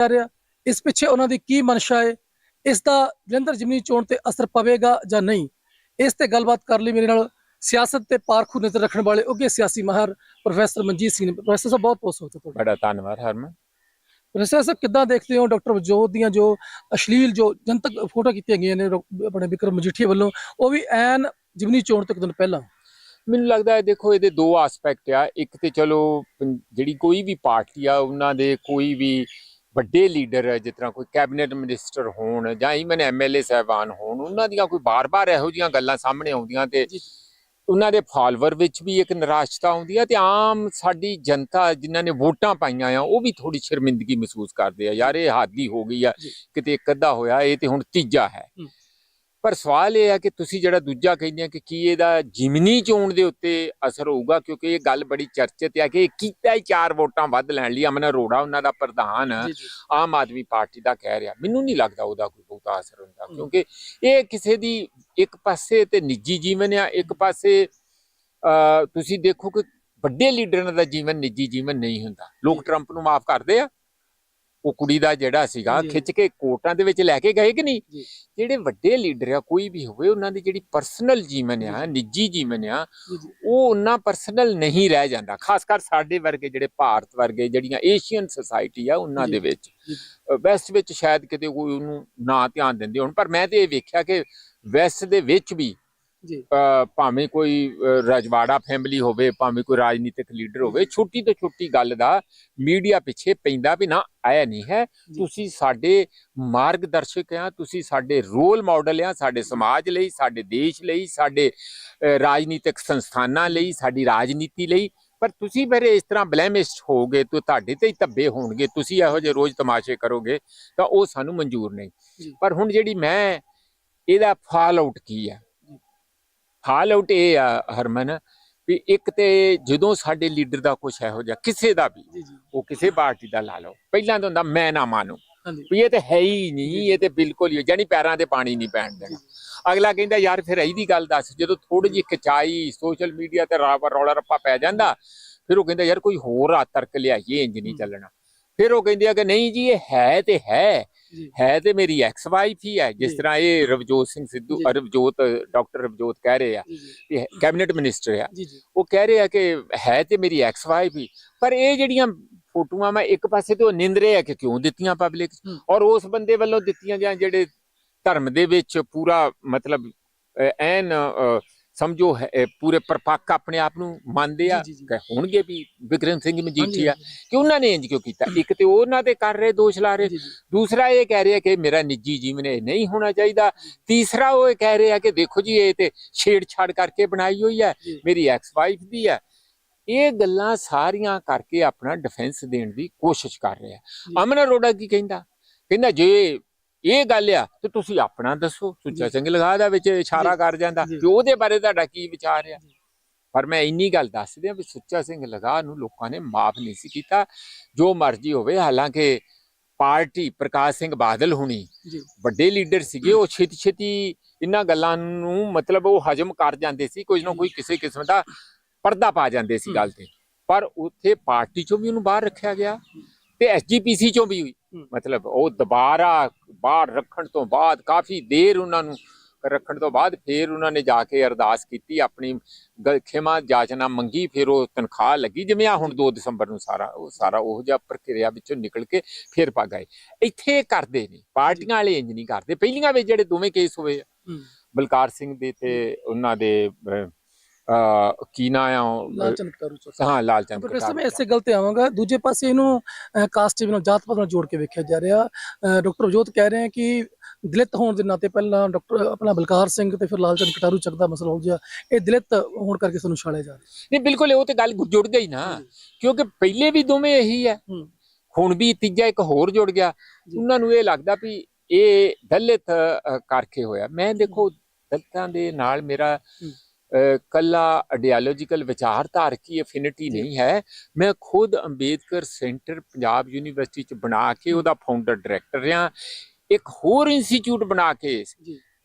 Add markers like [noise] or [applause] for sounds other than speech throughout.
ਜਾ ਰਿਹਾ। ਇਸ ਪਿੱਛੇ ਉਹਨਾਂ ਦੀ ਕੀ ਮਨਸ਼ਾ ਹੈ ਇਸ ਦਾ ਜਲੰਧਰ ਜਿਮਨੀ ਚੋਣ ਤੇ ਅਸਰ ਪਵੇਗਾ ਜਾਂ ਨਹੀਂ? ਇਸ ਤੇ ਗੱਲਬਾਤ ਕਰਨ ਲਈ ਮੇਰੇ ਨਾਲ ਸਿਆਸਤ ਤੇ ਪਾਰਖੂ ਨਜ਼ਰ ਰੱਖਣ ਵਾਲੇ ਉੱਘੇ ਸਿਆਸੀ ਮਾਹਰ ਪ੍ਰੋਫੈਸਰ ਮਨਜੀਤ ਸਿੰਘ ਪ੍ਰੋਫੈਸਰ ਸਾਹਿਬ ਬਹੁਤ ਬਹੁਤ ਸਵਾਗਤ ਤੁਹਾਡਾ। ਬੜਾ ਧੰਨਵਾਦ ਹਰਮਨ। ਪ੍ਰੋਫੈਸਰ ਸਾਹਿਬ ਕਿੱਦਾਂ ਦੇਖਦੇ ਹੋ ਡਾਕਟਰ ਵਜੋਤ ਦੀਆਂ ਜੋ ਅਸ਼ਲੀਲ ਜੋ ਜਨਤਕ ਫੋਟੋ ਕੀਤੀਆਂ ਗਈਆਂ ਨੇ ਆਪਣੇ ਵਿਕਰਮ ਮਜੀਠੀਆ ਵੱਲੋਂ ਉਹ ਵੀ ਐਨ ਜਿਮਨੀ ਚੋਣ ਤੋਂ ਇੱਕ ਦਿਨ ਪਹਿਲਾਂ? ਮੈਨੂੰ ਲੱਗਦਾ ਹੈ ਦੇਖੋ ਇਹਦੇ ਦੋ ਐਸਪੈਕਟ ਆ। ਇੱਕ ਤੇ ਚਲੋ ਜਿਹੜੀ ਕੋਈ ਵੀ ਪਾਰਟੀ ਆ ਉਹਨਾਂ ਦੇ ਕੋਈ ਵੀ ਵੱਡੇ ਲੀਡਰ ਜਿਸ ਤਰ੍ਹਾਂ ਕੋਈ ਕੈਬਨਿਟ ਮਿਨਿਸਟਰ ਹੋਣ ਜਾਂ ਇਵਨ ਐਮਐਲਏ ਸਾਹਿਬਾਨ ਹੋਣ ਉਹਨਾਂ ਦੀਆਂ ਕੋਈ ਬਾਰ-ਬਾਰ ਇਹੋ ਜੀਆਂ ਗੱਲਾਂ ਸਾਹਮਣੇ ਆਉਂਦੀਆਂ ਤੇ। ਉਹਨਾਂ ਦੇ ਫਾਲੋਅਰ ਵਿੱਚ ਵੀ ਇੱਕ ਨਿਰਾਸ਼ਤਾ ਆਉਂਦੀ ਆ ਤੇ ਆਮ ਸਾਡੀ ਜਨਤਾ ਜਿਨ੍ਹਾਂ ਨੇ ਵੋਟਾਂ ਪਾਈਆਂ ਆ ਉਹ ਵੀ ਥੋੜੀ ਸ਼ਰਮਿੰਦਗੀ ਮਹਿਸੂਸ ਕਰਦੇ ਆ ਯਾਰ ਇਹ ਹੱਦ ਹੀ ਗਈ ਆ। ਕਿਤੇ ਇੱਕ ਅੱਧਾ ਹੋਇਆ ਇਹ ਤੇ ਹੁਣ ਤੀਜਾ ਹੂੰ। ਪਰ ਸਵਾਲ ਇਹ ਹੈ ਕਿ ਤੁਸੀਂ ਜਿਹੜਾ ਦੂਜਾ ਕਹਿੰਦੇ ਆ ਕਿ ਕੀ ਇਹਦਾ ਜਿਮਨੀ ਚੋਣ ਦੇ ਉੱਤੇ ਅਸਰ ਹੋਊਗਾ? ਕਿਉਂਕਿ ਇਹ ਗੱਲ ਬੜੀ ਚਰਚਿਤ ਹੈ ਕਿ ਇਹ ਕੀਤਾ ਹੀ ਚਾਰ ਵੋਟਾਂ ਵੱਧ ਲੈਣ ਲਈ ਅਮਨ ਅਰੋੜਾ ਉਹਨਾਂ ਦਾ ਪ੍ਰਧਾਨ ਆਮ ਆਦਮੀ ਪਾਰਟੀ ਦਾ ਕਹਿ ਰਿਹਾ। ਮੈਨੂੰ ਨਹੀਂ ਲੱਗਦਾ ਉਹਦਾ ਕੋਈ ਬਹੁਤਾ ਅਸਰ ਹੁੰਦਾ। ਕਿਉਂਕਿ ਇਹ ਕਿਸੇ ਦੀ ਇੱਕ ਪਾਸੇ ਤੇ ਨਿੱਜੀ ਜੀਵਨ ਆ ਇੱਕ ਪਾਸੇ ਤੁਸੀਂ ਦੇਖੋ ਕਿ ਵੱਡੇ ਲੀਡਰਾਂ ਦਾ ਜੀਵਨ ਨਿੱਜੀ ਜੀਵਨ ਨਹੀਂ ਹੁੰਦਾ। ਲੋਕ ਟਰੰਪ ਨੂੰ ਮਾਫ ਕਰਦੇ ਆ। ਉਹ ਕੁੜੀ ਦਾ ਜਿਹੜਾ ਸੀਗਾ। ਖਿੱਚ ਕੇ ਕੋਰਟਾਂ ਦੇ ਵਿੱਚ ਲੈ ਕੇ ਗਏ ਕਿ ਨਹੀਂ। ਜਿਹੜੇ ਵੱਡੇ ਲੀਡਰ ਆ ਕੋਈ ਵੀ ਹੋਵੇ ਉਹਨਾਂ ਦੀ ਜਿਹੜੀ ਪਰਸਨਲ ਜੀਵਨ ਆ ਨਿੱਜੀ ਜੀਵਨ ਆ ਉਹ ਉਹਨਾਂ ਪਰਸਨਲ ਨਹੀਂ ਰਹਿ ਜਾਂਦਾ ਖਾਸ ਕਰ ਸਾਡੇ ਵਰਗੇ ਜਿਹੜੇ ਭਾਰਤ ਵਰਗੇ ਜਿਹੜੀਆਂ ਏਸ਼ੀਅਨ ਸੁਸਾਇਟੀ ਆ ਉਹਨਾਂ ਦੇ ਵਿੱਚ। ਵੈਸਟ ਵਿੱਚ ਸ਼ਾਇਦ ਕਿਤੇ ਕੋਈ ਉਹਨੂੰ ਨਾ ਧਿਆਨ ਦਿੰਦੇ ਹੋਣ ਪਰ ਮੈਂ ਤੇ ਇਹ ਵੇਖਿਆ ਕਿ ਵੈਸਟ ਦੇ ਵਿੱਚ ਵੀ ਭਾਵੇਂ ਕੋਈ ਰਜਵਾੜਾ ਫੈਮਿਲੀ ਹੋਵੇ ਭਾਵੇਂ ਕੋਈ ਰਾਜਨੀਤਿਕ ਲੀਡਰ ਹੋਵੇ ਛੋਟੀ ਤੋਂ ਛੋਟੀ ਗੱਲ ਦਾ ਮੀਡੀਆ ਪਿੱਛੇ ਪੈਂਦਾ ਵੀ ਨਾ ਆਇਆ ਨਹੀਂ ਹੈ। ਤੁਸੀਂ ਸਾਡੇ ਮਾਰਗਦਰਸ਼ਕ ਆ ਤੁਸੀਂ ਸਾਡੇ ਰੋਲ ਮਾਡਲ ਆ ਸਾਡੇ ਸਮਾਜ ਲਈ ਸਾਡੇ ਦੇਸ਼ ਲਈ ਸਾਡੇ ਰਾਜਨੀਤਿਕ ਸੰਸਥਾਨਾਂ ਲਈ ਸਾਡੀ ਰਾਜਨੀਤੀ ਲਈ। ਪਰ ਤੁਸੀਂ ਫਿਰ ਇਸ ਤਰ੍ਹਾਂ ਬਲੇਮਿਸਟ ਹੋਗੇ ਤਾਂ ਤੁਹਾਡੇ ਤੇ ਹੀ ਧੱਬੇ ਹੋਣਗੇ ਤੁਸੀਂ ਇਹੋ ਜਿਹੇ ਰੋਜ਼ ਤਮਾਸ਼ੇ ਕਰੋਗੇ ਤਾਂ ਉਹ ਸਾਨੂੰ ਮਨਜ਼ੂਰ ਨਹੀਂ। ਪਰ ਹੁਣ ਜਿਹੜੀ ਮੈਂ ਇਹਦਾ ਫਾਲ ਆਊਟ ਕੀ ਆ? ਫਾਲ ਆਊਟ ਇਹ ਆ ਹਰਮਨ ਵੀ ਇੱਕ ਤੇ ਜਦੋਂ ਸਾਡੇ ਲੀਡਰ ਦਾ ਕੁਛ ਇਹੋ ਜਿਹਾ ਕਿਸੇ ਦਾ ਵੀ ਉਹ ਕਿਸੇ ਪਾਰਟੀ ਦਾ ਲਾ ਲਓ ਪਹਿਲਾਂ ਤਾਂ ਹੁੰਦਾ ਮੈਂ ਨਾ ਮਾਨੂੰ ਵੀ ਇਹ ਤੇ ਹੈ ਹੀ ਨਹੀਂ। ਇਹ ਤੇ ਬਿਲਕੁਲ ਹੀ ਜਾਨੀ ਪੈਰਾਂ ਤੇ ਪਾਣੀ ਨਹੀਂ ਪੈਣ ਦੇਣਾ। ਅਗਲਾ ਕਹਿੰਦਾ ਯਾਰ ਫਿਰ ਇਹਦੀ ਗੱਲ ਦੱਸ ਜਦੋਂ ਥੋੜੀ ਜਿਹੀ ਖਚਾਈ ਸੋਸ਼ਲ ਮੀਡੀਆ ਤੇ ਰਾਵਾ ਰੌਲਾ ਰੱਪਾ ਪੈ ਜਾਂਦਾ ਫਿਰ ਉਹ ਕਹਿੰਦਾ ਯਾਰ ਕੋਈ ਹੋਰ ਆ ਤਰਕ ਲਿਆਈਏ ਇੰਜ ਨਹੀਂ। ਚੱਲਣਾ। ਫਿਰ ਉਹ ਕਹਿੰਦੇ ਆ ਕਿ ਨਹੀਂ ਜੀ ਇਹ ਹੈ ਤੇ ਹੈ ਹੈ ਤੇ ਮੇਰੀ ਐਕਸ ਵਾਈਫ ਹੀ ਹੈ ਜਿਸ। ਤਰ੍ਹਾਂ ਇਹ ਰਵਜੋਤ ਸਿੰਘ ਸਿੱਧੂ ਰਵਜੋਤ ਡਾਕਟਰ ਰਵਜੋਤ ਕਹਿ ਰਹੇ ਆ ਕਿ ਕੈਬਨਿਟ ਮਿਨਿਸਟਰ ਆ। ਉਹ ਕਹਿ ਰਹੇ ਆ ਕਿ ਹੈ ਤੇ ਮੇਰੀ ਐਕਸ ਵਾਈਫ ਹੀ ਪਰ ਇਹ ਜਿਹੜੀਆਂ ਫੋਟੋਆਂ ਮੈਂ ਇੱਕ ਪਾਸੇ ਤੇ ਉਹ ਨਿੰਦਰੇ ਆ ਕਿ ਕਿਉਂ ਦਿੱਤੀਆਂ ਪਬਲਿਕ। ਔਰ ਉਸ ਬੰਦੇ ਵੱਲੋਂ ਦਿੱਤੀਆਂ ਜਾਂ ਜਿਹੜੇ ਧਰਮ ਦੇ ਵਿੱਚ ਪੂਰਾ ਮਤਲਬ ਐਨ ਸਮਝੋ ਪੂਰੇ ਪਰਪੱਕ ਆਪਣੇ ਆਪ ਨੂੰ ਮੰਨਦੇ ਆ ਹੋਣਗੇ ਵੀ ਵਿਕਰਮ ਸਿੰਘ ਮਜੀਠੀਆ ਕਿ ਉਹਨਾਂ ਨੇ ਇੰਜ ਕਿਉਂ ਕੀਤਾ? ਇੱਕ ਤੇ ਉਹਨਾਂ ਤੇ ਕਰ ਰਹੇ ਦੋਸ਼ ਲਾ ਰਹੇ ਦੂਸਰਾ ਇਹ ਕਹਿ ਰਿਹਾ ਕਿ ਮੇਰਾ ਨਿੱਜੀ ਜੀਵਨ ਇਹ ਨਹੀਂ ਹੋਣਾ ਚਾਹੀਦਾ। ਤੀਸਰਾ ਉਹ ਇਹ ਕਹਿ ਰਿਹਾ ਕਿ ਦੇਖੋ ਜੀ ਇਹ ਤੇ ਛੇੜਛਾੜ ਕਰਕੇ ਬਣਾਈ ਹੋਈ ਹੈ। ਮੇਰੀ ਐਕਸ ਵਾਈਫ ਦੀ ਹੈ। ਇਹ ਗੱਲਾਂ ਸਾਰੀਆਂ ਕਰਕੇ ਆਪਣਾ ਡਿਫੈਂਸ ਦੇਣ ਦੀ ਕੋਸ਼ਿਸ਼ ਕਰ ਰਿਹਾ। ਅਮਨ ਅਰੋੜਾ ਕੀ ਕਹਿੰਦਾ? ਕਹਿੰਦਾ ਜੇ ਇਹ ਗੱਲ ਆ ਤੇ ਤੁਸੀਂ ਆਪਣਾ ਦੱਸੋ ਸੁੱਚਾ। ਸਿੰਘ ਲਗਾ ਦਾ ਵਿੱਚ ਇਸ਼ਾਰਾ। ਕਰ ਜਾਂਦਾ ਜੀ। ਕਿ ਉਹਦੇ ਬਾਰੇ ਤੁਹਾਡਾ ਕੀ ਵਿਚਾਰ ਆ। ਪਰ ਮੈਂ ਇੰਨੀ ਗੱਲ ਦੱਸ ਦਿਆਂ ਵੀ ਸੁੱਚਾ ਸਿੰਘ ਲਗਾ ਨੂੰ ਲੋਕਾਂ ਨੇ ਮਾਫ ਨਹੀਂ ਸੀ ਕੀਤਾ ਜੋ ਮਰਜ਼ੀ ਹੋਵੇ ਹਾਲਾਂਕਿ ਪਾਰਟੀ ਪ੍ਰਕਾਸ਼ ਸਿੰਘ ਬਾਦਲ ਹੁਣੀ ਵੱਡੇ ਲੀਡਰ ਸੀਗੇ ਉਹ ਛੇਤੀ ਛੇਤੀ ਇਹਨਾਂ ਗੱਲਾਂ ਨੂੰ ਮਤਲਬ ਉਹ ਹਜਮ ਕਰ ਜਾਂਦੇ ਸੀ ਕੋਈ ਨਾ ਕੋਈ ਕਿਸੇ ਕਿਸਮ ਦਾ ਪਰਦਾ ਪਾ ਜਾਂਦੇ ਸੀ ਗੱਲ ਤੇ ਪਰ ਉੱਥੇ ਪਾਰਟੀ ਚੋਂ ਵੀ ਉਹਨੂੰ ਬਾਹਰ ਰੱਖਿਆ ਗਿਆ ਤੇ ਐਸਜੀਪੀਸੀ ਚੋਂ ਵੀ ਹੂੰ। ਮਤਲਬ ਉਹ ਦੁਬਾਰਾ ਬਾਹਰ ਰੱਖਣ ਤੋਂ ਬਾਅਦ ਕਾਫੀ ਦੇਰ ਉਹਨਾਂ ਨੂੰ ਰੱਖਣ ਤੋਂ ਬਾਅਦ ਫਿਰ ਉਹਨਾਂ ਨੇ ਜਾ ਕੇ ਅਰਦਾਸ ਕੀਤੀ ਆਪਣੀ ਖਿਮਾ ਜਾਚਨਾ ਮੰਗੀ ਫਿਰ ਉਹ ਤਨਖਾਹ ਲੱਗੀ ਜਿਵੇਂ ਆ ਹੁਣ 2 ਦਸੰਬਰ ਨੂੰ ਸਾਰਾ ਉਹ ਸਾਰਾ ਉਹ ਜਿਹਾ ਪ੍ਰਕਿਰਿਆ ਵਿੱਚੋਂ ਨਿਕਲ ਕੇ ਫਿਰ ਪਾ ਗਏ ਇੱਥੇ ਕਰਦੇ ਨੇ ਪਾਰਟੀਆਂ ਵਾਲੇ ਇੰਜ ਨਹੀਂ ਕਰਦੇ। ਪਹਿਲੀਆਂ ਵਿੱਚ ਜਿਹੜੇ ਦੋਵੇਂ ਕੇਸ ਹੋਏ ਬਲਕਾਰ ਸਿੰਘ ਦੇ ਤੇ ਉਹਨਾਂ ਦੇ ਕੀ ਨਾਂ ਆ ਲਾਲਚੰਦ ਕਰੂ ਚੁੱਕਾ ਹਾਂ ਲਾਲਚੰਦ ਪ੍ਰੋਫੈਸਰ ਮੈਂ। ਇਸੇ ਗੱਲ ਤੇ ਆਵਾਂਗਾ ਦੂਜੇ ਪਾਸੇ ਇਹਨੂੰ ਕਾਸਟ ਨਾਲ ਜਾਤ ਪਾਤ ਨਾਲ ਜੋੜ ਕੇ ਵੇਖਿਆ ਜਾ ਰਿਹਾ ਡਾਕਟਰ ਵਜੋਤ ਕਹਿ ਰਹੇ ਹੈ ਕਿ ਦਲਿਤ ਹੋਣ ਦੇ ਨਾਤੇ ਪਹਿਲਾਂ ਡਾਕਟਰ ਆਪਣਾ ਬਲਕਾਰ ਸਿੰਘ ਤੇ ਫਿਰ ਲਾਲਚੰਦ ਕਟਾਰੂ ਚੱਕ ਦਾ ਮਸਲਾ ਹੋ ਗਿਆ ਇਹ ਦਲਿਤ ਹੋਣ ਕਰਕੇ ਸਾਨੂੰ ਛਾਲਿਆ ਜਾ ਰਿਹਾ ਨਹੀਂ ਬਿਲਕੁਲ ਉਹ ਤੇ ਗੱਲ ਜੁੜ ਗਈ ਨਾ ਕਿਉਂਕਿ ਪਹਿਲੇ ਵੀ ਦੋਵੇਂ ਇਹੀ ਹੈ ਹੁਣ ਵੀ ਤੀਜਾ ਇੱਕ ਹੋਰ ਜੁੜ ਗਿਆ। ਉਹਨਾਂ ਨੂੰ ਇਹ ਲੱਗਦਾ ਵੀ ਇਹ ਦਲਿਤ ਕਰਕੇ ਹੋਇਆ ਮੈਂ ਦੇਖੋ ਦਲਿਤਾਂ ਦੇ ਨਾਲ ਮੇਰਾ ਕੱਲਾ ਆਈਡੀਓਲੋਜੀਕਲ ਵਿਚਾਰਧਾਰਕ ਹੀ ਅਫਿਨਿਟੀ। ਨਹੀਂ ਹੈ? ਮੈਂ ਖੁਦ ਅੰਬੇਦਕਰ ਸੈਂਟਰ ਪੰਜਾਬ ਯੂਨੀਵਰਸਿਟੀ ਚ ਬਣਾ ਕੇ ਉਹਦਾ ਫਾਊਂਡਰ ਡਾਇਰੈਕਟਰ ਰਿਹਾ। ਇੱਕ ਹੋਰ ਇੰਸਟੀਚਿਊਟ ਬਣਾ ਕੇ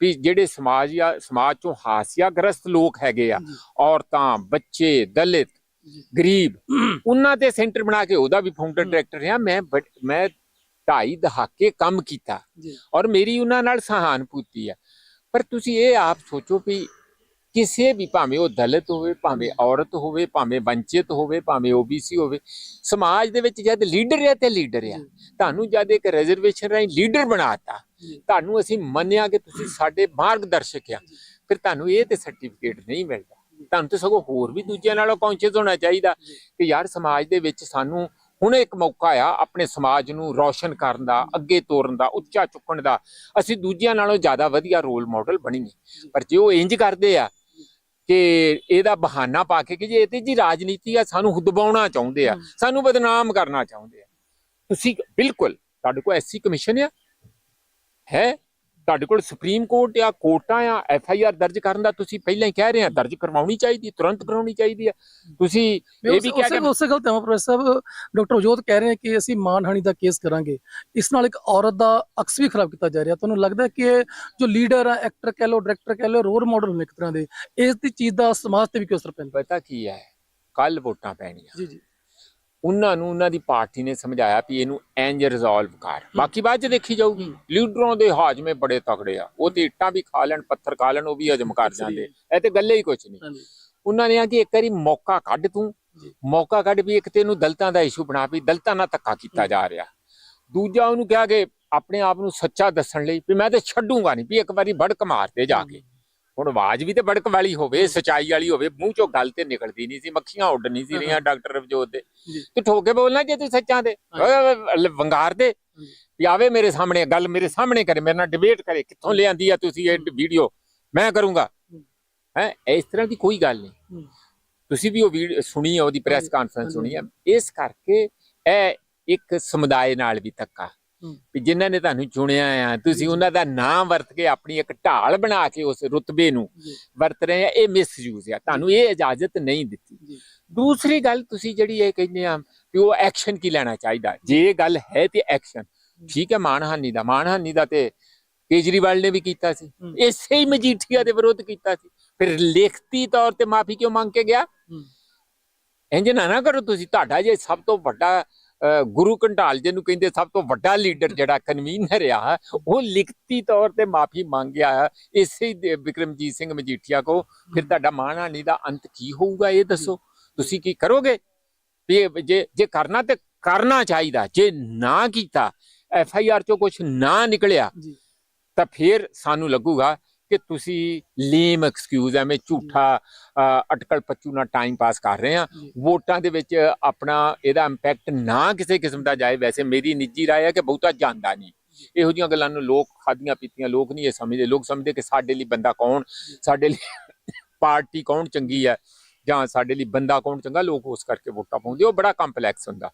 ਵੀ ਜਿਹੜੇ ਸਮਾਜ ਜਾਂ ਸਮਾਜ ਚੋਂ ਹਾਸਿਆਗ੍ਰਸਤ ਲੋਕ ਹੈਗੇ ਆ ਔਰਤਾਂ ਬੱਚੇ ਦਲਿਤ ਗਰੀਬ ਉਹਨਾਂ ਤੇ ਸੈਂਟਰ ਬਣਾ ਕੇ ਉਹਦਾ ਵੀ ਫਾਊਂਡਰ। ਡਾਇਰੈਕਟਰ ਰਿਹਾ। ਮੈਂ ਮੈਂ ਢਾਈ ਦਹਾਕੇ ਕੰਮ ਕੀਤਾ ਔਰ ਮੇਰੀ ਉਹਨਾਂ ਨਾਲ ਸਹਾਨੁਭੂਤੀ ਹੈ ਪਰ ਤੁਸੀਂ ਇਹ ਆਪ ਸੋਚੋ ਵੀ ਕਿਸੇ ਵੀ ਭਾਵੇਂ ਉਹ ਦਲਿਤ ਹੋਵੇ ਭਾਵੇਂ ਔਰਤ ਹੋਵੇ ਭਾਵੇਂ ਵੰਚਿਤ ਹੋਵੇ ਭਾਵੇਂ ਓਬੀਸੀ ਹੋਵੇ ਸਮਾਜ ਦੇ ਵਿੱਚ ਜਦ ਲੀਡਰ ਹੈ ਤੇ ਲੀਡਰ ਹੈ। ਤੁਹਾਨੂੰ ਜਦ ਇੱਕ ਰਿਜ਼ਰਵੇਸ਼ਨ ਰਾਹੀਂ ਲੀਡਰ ਬਣਾਤਾ। ਤੁਹਾਨੂੰ ਅਸੀਂ ਮੰਨਿਆ ਕਿ ਤੁਸੀਂ ਸਾਡੇ ਮਾਰਗਦਰਸ਼ਕ ਆ। ਫਿਰ ਤੁਹਾਨੂੰ ਇਹ ਤੇ ਸਰਟੀਫਿਕੇਟ ਨਹੀਂ ਮਿਲਦਾ। ਤੁਹਾਨੂੰ ਤਾਂ ਸਗੋਂ ਹੋਰ ਵੀ ਦੂਜਿਆਂ ਨਾਲੋਂ ਕੌਂਸ਼ੀਅਸ ਹੋਣਾ ਚਾਹੀਦਾ ਕਿ ਯਾਰ ਸਮਾਜ ਦੇ ਵਿੱਚ ਸਾਨੂੰ ਹੁਣ ਇੱਕ ਮੌਕਾ ਆ ਆਪਣੇ ਸਮਾਜ ਨੂੰ ਰੌਸ਼ਨ ਕਰਨ ਦਾ ਅੱਗੇ ਤੋਰਨ ਦਾ ਉੱਚਾ ਚੁੱਕਣ ਦਾ। ਅਸੀਂ ਦੂਜਿਆਂ ਨਾਲੋਂ ਜ਼ਿਆਦਾ ਵਧੀਆ ਰੋਲ ਮਾਡਲ ਬਣੀਏ। ਪਰ ਜੇ ਉਹ ਇੰਜ ਕਰਦੇ ਆ ਕਿ ਇਹਦਾ ਬਹਾਨਾ ਪਾ ਕੇ ਕਿ ਜੇ ਇਹ ਤੇ ਜੀ ਰਾਜਨੀਤੀ ਆ ਸਾਨੂੰ ਹੁਦਬਾਉਣਾ ਚਾਹੁੰਦੇ ਆ। ਸਾਨੂੰ ਬਦਨਾਮ ਕਰਨਾ ਚਾਹੁੰਦੇ ਆ। ਤੁਸੀਂ ਬਿਲਕੁਲ ਤੁਹਾਡੇ ਕੋਲ ਐਸਸੀ ਕਮਿਸ਼ਨ ਆ? ਹੈ? ਤੁਹਾਡੇ ਕੋਲ ਸੁਪਰੀਮ ਕੋਰਟ ਆ ਕੋਰਟਾਂ ਆ ਐਫ ਆਈ ਆਰ ਦਰਜ ਕਰਨ ਦਾ ਤੁਸੀਂ ਪਹਿਲਾਂ ਹੀ ਕਹਿ ਰਹੇ ਆ ਦਰਜ ਕਰਵਾਉਣੀ ਚਾਹੀਦੀ ਤੁਰੰਤ ਕਰਵਾਉਣੀ ਚਾਹੀਦੀ ਆ। ਤੁਸੀਂ ਇਹ ਵੀ ਕਿਹਾ ਕਿ ਉਸੇ ਗੱਲ ਤੇ ਹਾਂ ਪ੍ਰੋਫੈਸਰ ਸਾਹਿਬ। ਡਾਕਟਰ ਉਜੋਤ ਕਹਿ ਰਹੇ ਹੈ ਕਿ ਅਸੀਂ ਮਾਨਹਾਨੀ ਦਾ ਕੇਸ ਕਰਾਂਗੇ। ਇਸ ਨਾਲ ਇੱਕ ਔਰਤ ਦਾ ਅਕਸ ਵੀ ਖਰਾਬ ਕੀਤਾ ਜਾ ਰਿਹਾ। ਤੁਹਾਨੂੰ ਲੱਗਦਾ ਹੈ ਕਿ ਜੋ ਲੀਡਰ ਹੈ ਐਕਟਰ ਕਹਿ ਲਓ ਡਾਇਰੈਕਟਰ ਕਹਿ ਲਓ ਰੋਲ ਮਾਡਲ ਨੇ ਇੱਕ ਤਰ੍ਹਾਂ ਦੇ ਇਸ ਦੀ ਚੀਜ਼ ਦਾ ਸਮਾਜ ਤੇ ਵੀ ਕਿਉਂ ਅਸਰ ਪੈਂਦਾ? ਪਤਾ ਕੀ ਹੈ? ਕੱਲ ਵੋਟਾਂ ਪੈਣੀਆਂ। ਜੀ ਜੀ। ਉਹਨਾਂ ਨੂੰ ਉਹਨਾਂ ਦੀ ਪਾਰਟੀ ਨੇ ਸਮਝਾਇਆ ਵੀ ਇਹਨੂੰ ਇੰਜ ਰਿਜ਼ੋਲਵ ਕਰ। ਬਾਕੀ ਬਾਅਦ ਚ ਦੇਖੀ ਜਾਊਗੀ। ਲੀਡਰਾਂ ਦੇ ਹਾਜ਼ਮੇ ਬੜੇ ਤਕੜੇ ਆ। ਉਹ ਤੇ ਇੱਟਾਂ ਵੀ ਖਾ ਲੈਣ ਪੱਥਰ ਖਾ ਲੈਣ ਉਹ ਵੀ ਹਜਮ ਕਰ ਜਾਂਦੇ। ਇਹ ਤੇ ਗੱਲੇ ਹੀ ਕੁਛ ਨਹੀਂ। ਉਹਨਾਂ ਨੇ ਆ ਕਿ ਇੱਕ ਵਾਰੀ ਮੌਕਾ ਕੱਢ ਤੂੰ। ਮੌਕਾ ਕੱਢ ਵੀ ਇੱਕ ਤੈਨੂੰ ਦਲਤਾਂ ਦਾ ਇਸ਼ੂ ਬਣਾ ਵੀ ਦਲਤਾਂ ਨਾਲ ਧੱਕਾ ਕੀਤਾ ਜਾ ਰਿਹਾ। ਦੂਜਾ ਉਹਨੂੰ ਕਿਹਾ ਕਿ ਆਪਣੇ ਆਪ ਨੂੰ ਸੱਚਾ ਦੱਸਣ ਲਈ ਵੀ ਮੈਂ ਤੇ ਛੱਡੂਗਾ ਨਹੀਂ ਵੀ ਇੱਕ ਵਾਰੀ ਭੜਕ ਮਾਰਦੇ ਜਾ ਕੇ। ਹੁਣ ਆਵਾਜ਼ ਵੀ ਤੇ ਭੜਕ ਵਾਲੀ ਹੋਵੇ ਸਚਾਈ ਵਾਲੀ ਹੋਵੇ ਮੂੰਹ ਚੋਂ ਗੱਲ ਤੇ ਨਿਕਲਦੀ ਨਹੀਂ ਸੀ ਮੱਖੀਆਂ ਉੱਡ ਨਹੀਂ ਸੀ ਰਹੀਆਂ ਡਾਕਟਰ ਰਵਜੋਤ ਦੇ। ਤੂੰ ਠੋਕ ਬੋਲਣਾ ਜੇ ਤੂੰ ਸੱਚਾਂ ਦੇ। ਵੰਗਾਰ ਦੇ। ਵੀ ਆਵੇ ਮੇਰੇ ਸਾਹਮਣੇ ਗੱਲ ਮੇਰੇ ਸਾਹਮਣੇ ਕਰੇ ਮੇਰੇ ਨਾਲ ਡਿਬੇਟ ਕਰੇ ਕਿੱਥੋਂ ਲਿਆਂਦੀ ਆ ਤੁਸੀਂ ਇਹ ਵੀਡੀਓ ਮੈਂ ਕਰੂੰਗਾ। ਹੈ। ਇਸ ਤਰ੍ਹਾਂ ਦੀ ਕੋਈ ਗੱਲ ਨਹੀਂ। ਤੁਸੀਂ ਵੀ ਉਹ ਵੀਡੀਓ ਸੁਣੀ ਹੈ ਉਹਦੀ ਪ੍ਰੈਸ ਕਾਨਫਰੰਸ। ਸੁਣੀ ਹੈ ਇਸ ਕਰਕੇ ਇਹ ਇੱਕ ਸਮੁਦਾਇ ਨਾਲ ਵੀ ਹੂੰ। ਵੀ ਜਿਨ੍ਹਾਂ ਨੇ ਤੁਹਾਨੂੰ ਚੁਣਿਆ ਆ ਤੁਸੀਂ ਉਹਨਾਂ ਦਾ ਨਾਮ ਵਰਤ ਕੇ ਆਪਣੀ ਇੱਕ ਢਾਲ ਬਣਾ ਕੇ ਉਸ ਰੁਤਬੇ ਨੂੰ ਵਰਤ ਰਹੇ ਆ ਇਹ ਮਿਸਯੂਜ਼ ਆ। ਤੁਹਾਨੂੰ ਇਹ ਇਜਾਜ਼ਤ ਨਹੀਂ ਦਿੱਤੀ। ਦੂਸਰੀ ਗੱਲ ਤੁਸੀਂ ਜਿਹੜੀ ਇਹ ਕਹਿੰਦੇ ਆ ਵੀ ਉਹ ਐਕਸ਼ਨ ਕੀ ਲੈਣਾ ਚਾਹੀਦਾ? ਜੇ ਗੱਲ ਹੈ ਤੇ ਐਕਸ਼ਨ ਠੀਕ ਹੈ ਮਾਨਹਾਨੀ ਦਾ। ਮਾਨਹਾਨੀ ਦਾ ਤੇ ਕੇਜਰੀਵਾਲ ਨੇ ਵੀ ਕੀਤਾ ਸੀ। ਇਸੇ ਹੀ ਮਜੀਠੀਆ ਦੇ ਵਿਰੁੱਧ ਕੀਤਾ ਸੀ। ਫਿਰ ਲਿਖਤੀ ਤੌਰ ਤੇ ਮਾਫੀ ਕਿਉਂ ਮੰਗ ਕੇ ਗਿਆ। ਇੰਜ ਨਾ ਨਾ ਕਰੋ ਤੁਸੀਂ। ਤੁਹਾਡਾ ਜੇ ਸਭ ਤੋਂ ਵੱਡਾ ਗੁਰੂ ਕੰਢਾਲ ਜਿਹਨੂੰ ਕਹਿੰਦੇ ਸਭ ਤੋਂ ਵੱਡਾ ਲੀਡਰ ਜਿਹੜਾ ਕਨਵੀਨਰ ਆ ਉਹ ਲਿਖਤੀ ਤੌਰ ਤੇ ਮਾਫੀ ਮੰਗਿਆ ਇਸੇ ਵਿਕਰਮਜੀਤ ਸਿੰਘ ਮਜੀਠੀਆ ਕੋ ਫਿਰ ਤੁਹਾਡਾ ਮਾਣਹਾਨੀ ਦਾ ਅੰਤ ਕੀ ਹੋਊਗਾ ਇਹ ਦੱਸੋ? ਤੁਸੀਂ ਕੀ ਕਰੋਗੇ? ਜੇ ਜੇ ਕਰਨਾ ਤੇ ਕਰਨਾ ਚਾਹੀਦਾ ਜੇ ਨਾ ਕੀਤਾ ਐਫ ਆਈ ਆਰ ਚੋਂ ਕੁਝ ਨਾ ਨਿਕਲਿਆ ਜੀ। ਤਾਂ ਫਿਰ ਸਾਨੂੰ ਲੱਗੂਗਾ ਕਿ ਤੁਸੀਂ ਲੇਮ ਐਕਸਕਿਊਜ਼ ਐਵੇਂ ਝੂਠਾ ਅਟਕਲ ਪੱਚੂ ਨਾਲ ਟਾਈਮ ਪਾਸ ਕਰ ਰਹੇ ਆ। ਵੋਟਾਂ ਦੇ ਵਿੱਚ ਆਪਣਾ ਇਹਦਾ ਇੰਪੈਕਟ ਨਾ ਕਿਸੇ ਕਿਸਮ ਦਾ ਜਾਏ। ਵੈਸੇ ਮੇਰੀ ਨਿੱਜੀ ਰਾਏ ਹੈ ਕਿ ਬਹੁਤਾ ਜਾਂਦਾ ਨਹੀਂ। ਇਹੋ ਜਿਹੀਆਂ ਗੱਲਾਂ ਨੂੰ ਲੋਕ ਖਾਦੀਆਂ ਪੀਤੀਆਂ ਲੋਕ ਨਹੀਂ ਇਹ ਸਮਝਦੇ। ਲੋਕ ਸਮਝਦੇ ਕਿ ਸਾਡੇ ਲਈ ਬੰਦਾ ਕੌਣ ਸਾਡੇ ਲਈ ਪਾਰਟੀ ਕੌਣ ਚੰਗੀ ਹੈ ਜਾਂ ਸਾਡੇ ਲਈ ਬੰਦਾ ਕੌਣ ਚੰਗਾ ਲੋਕ ਉਸ ਕਰਕੇ ਵੋਟਾਂ ਪਾਉਂਦੇ। ਉਹ ਬੜਾ ਕੰਪਲੈਕਸ ਹੁੰਦਾ।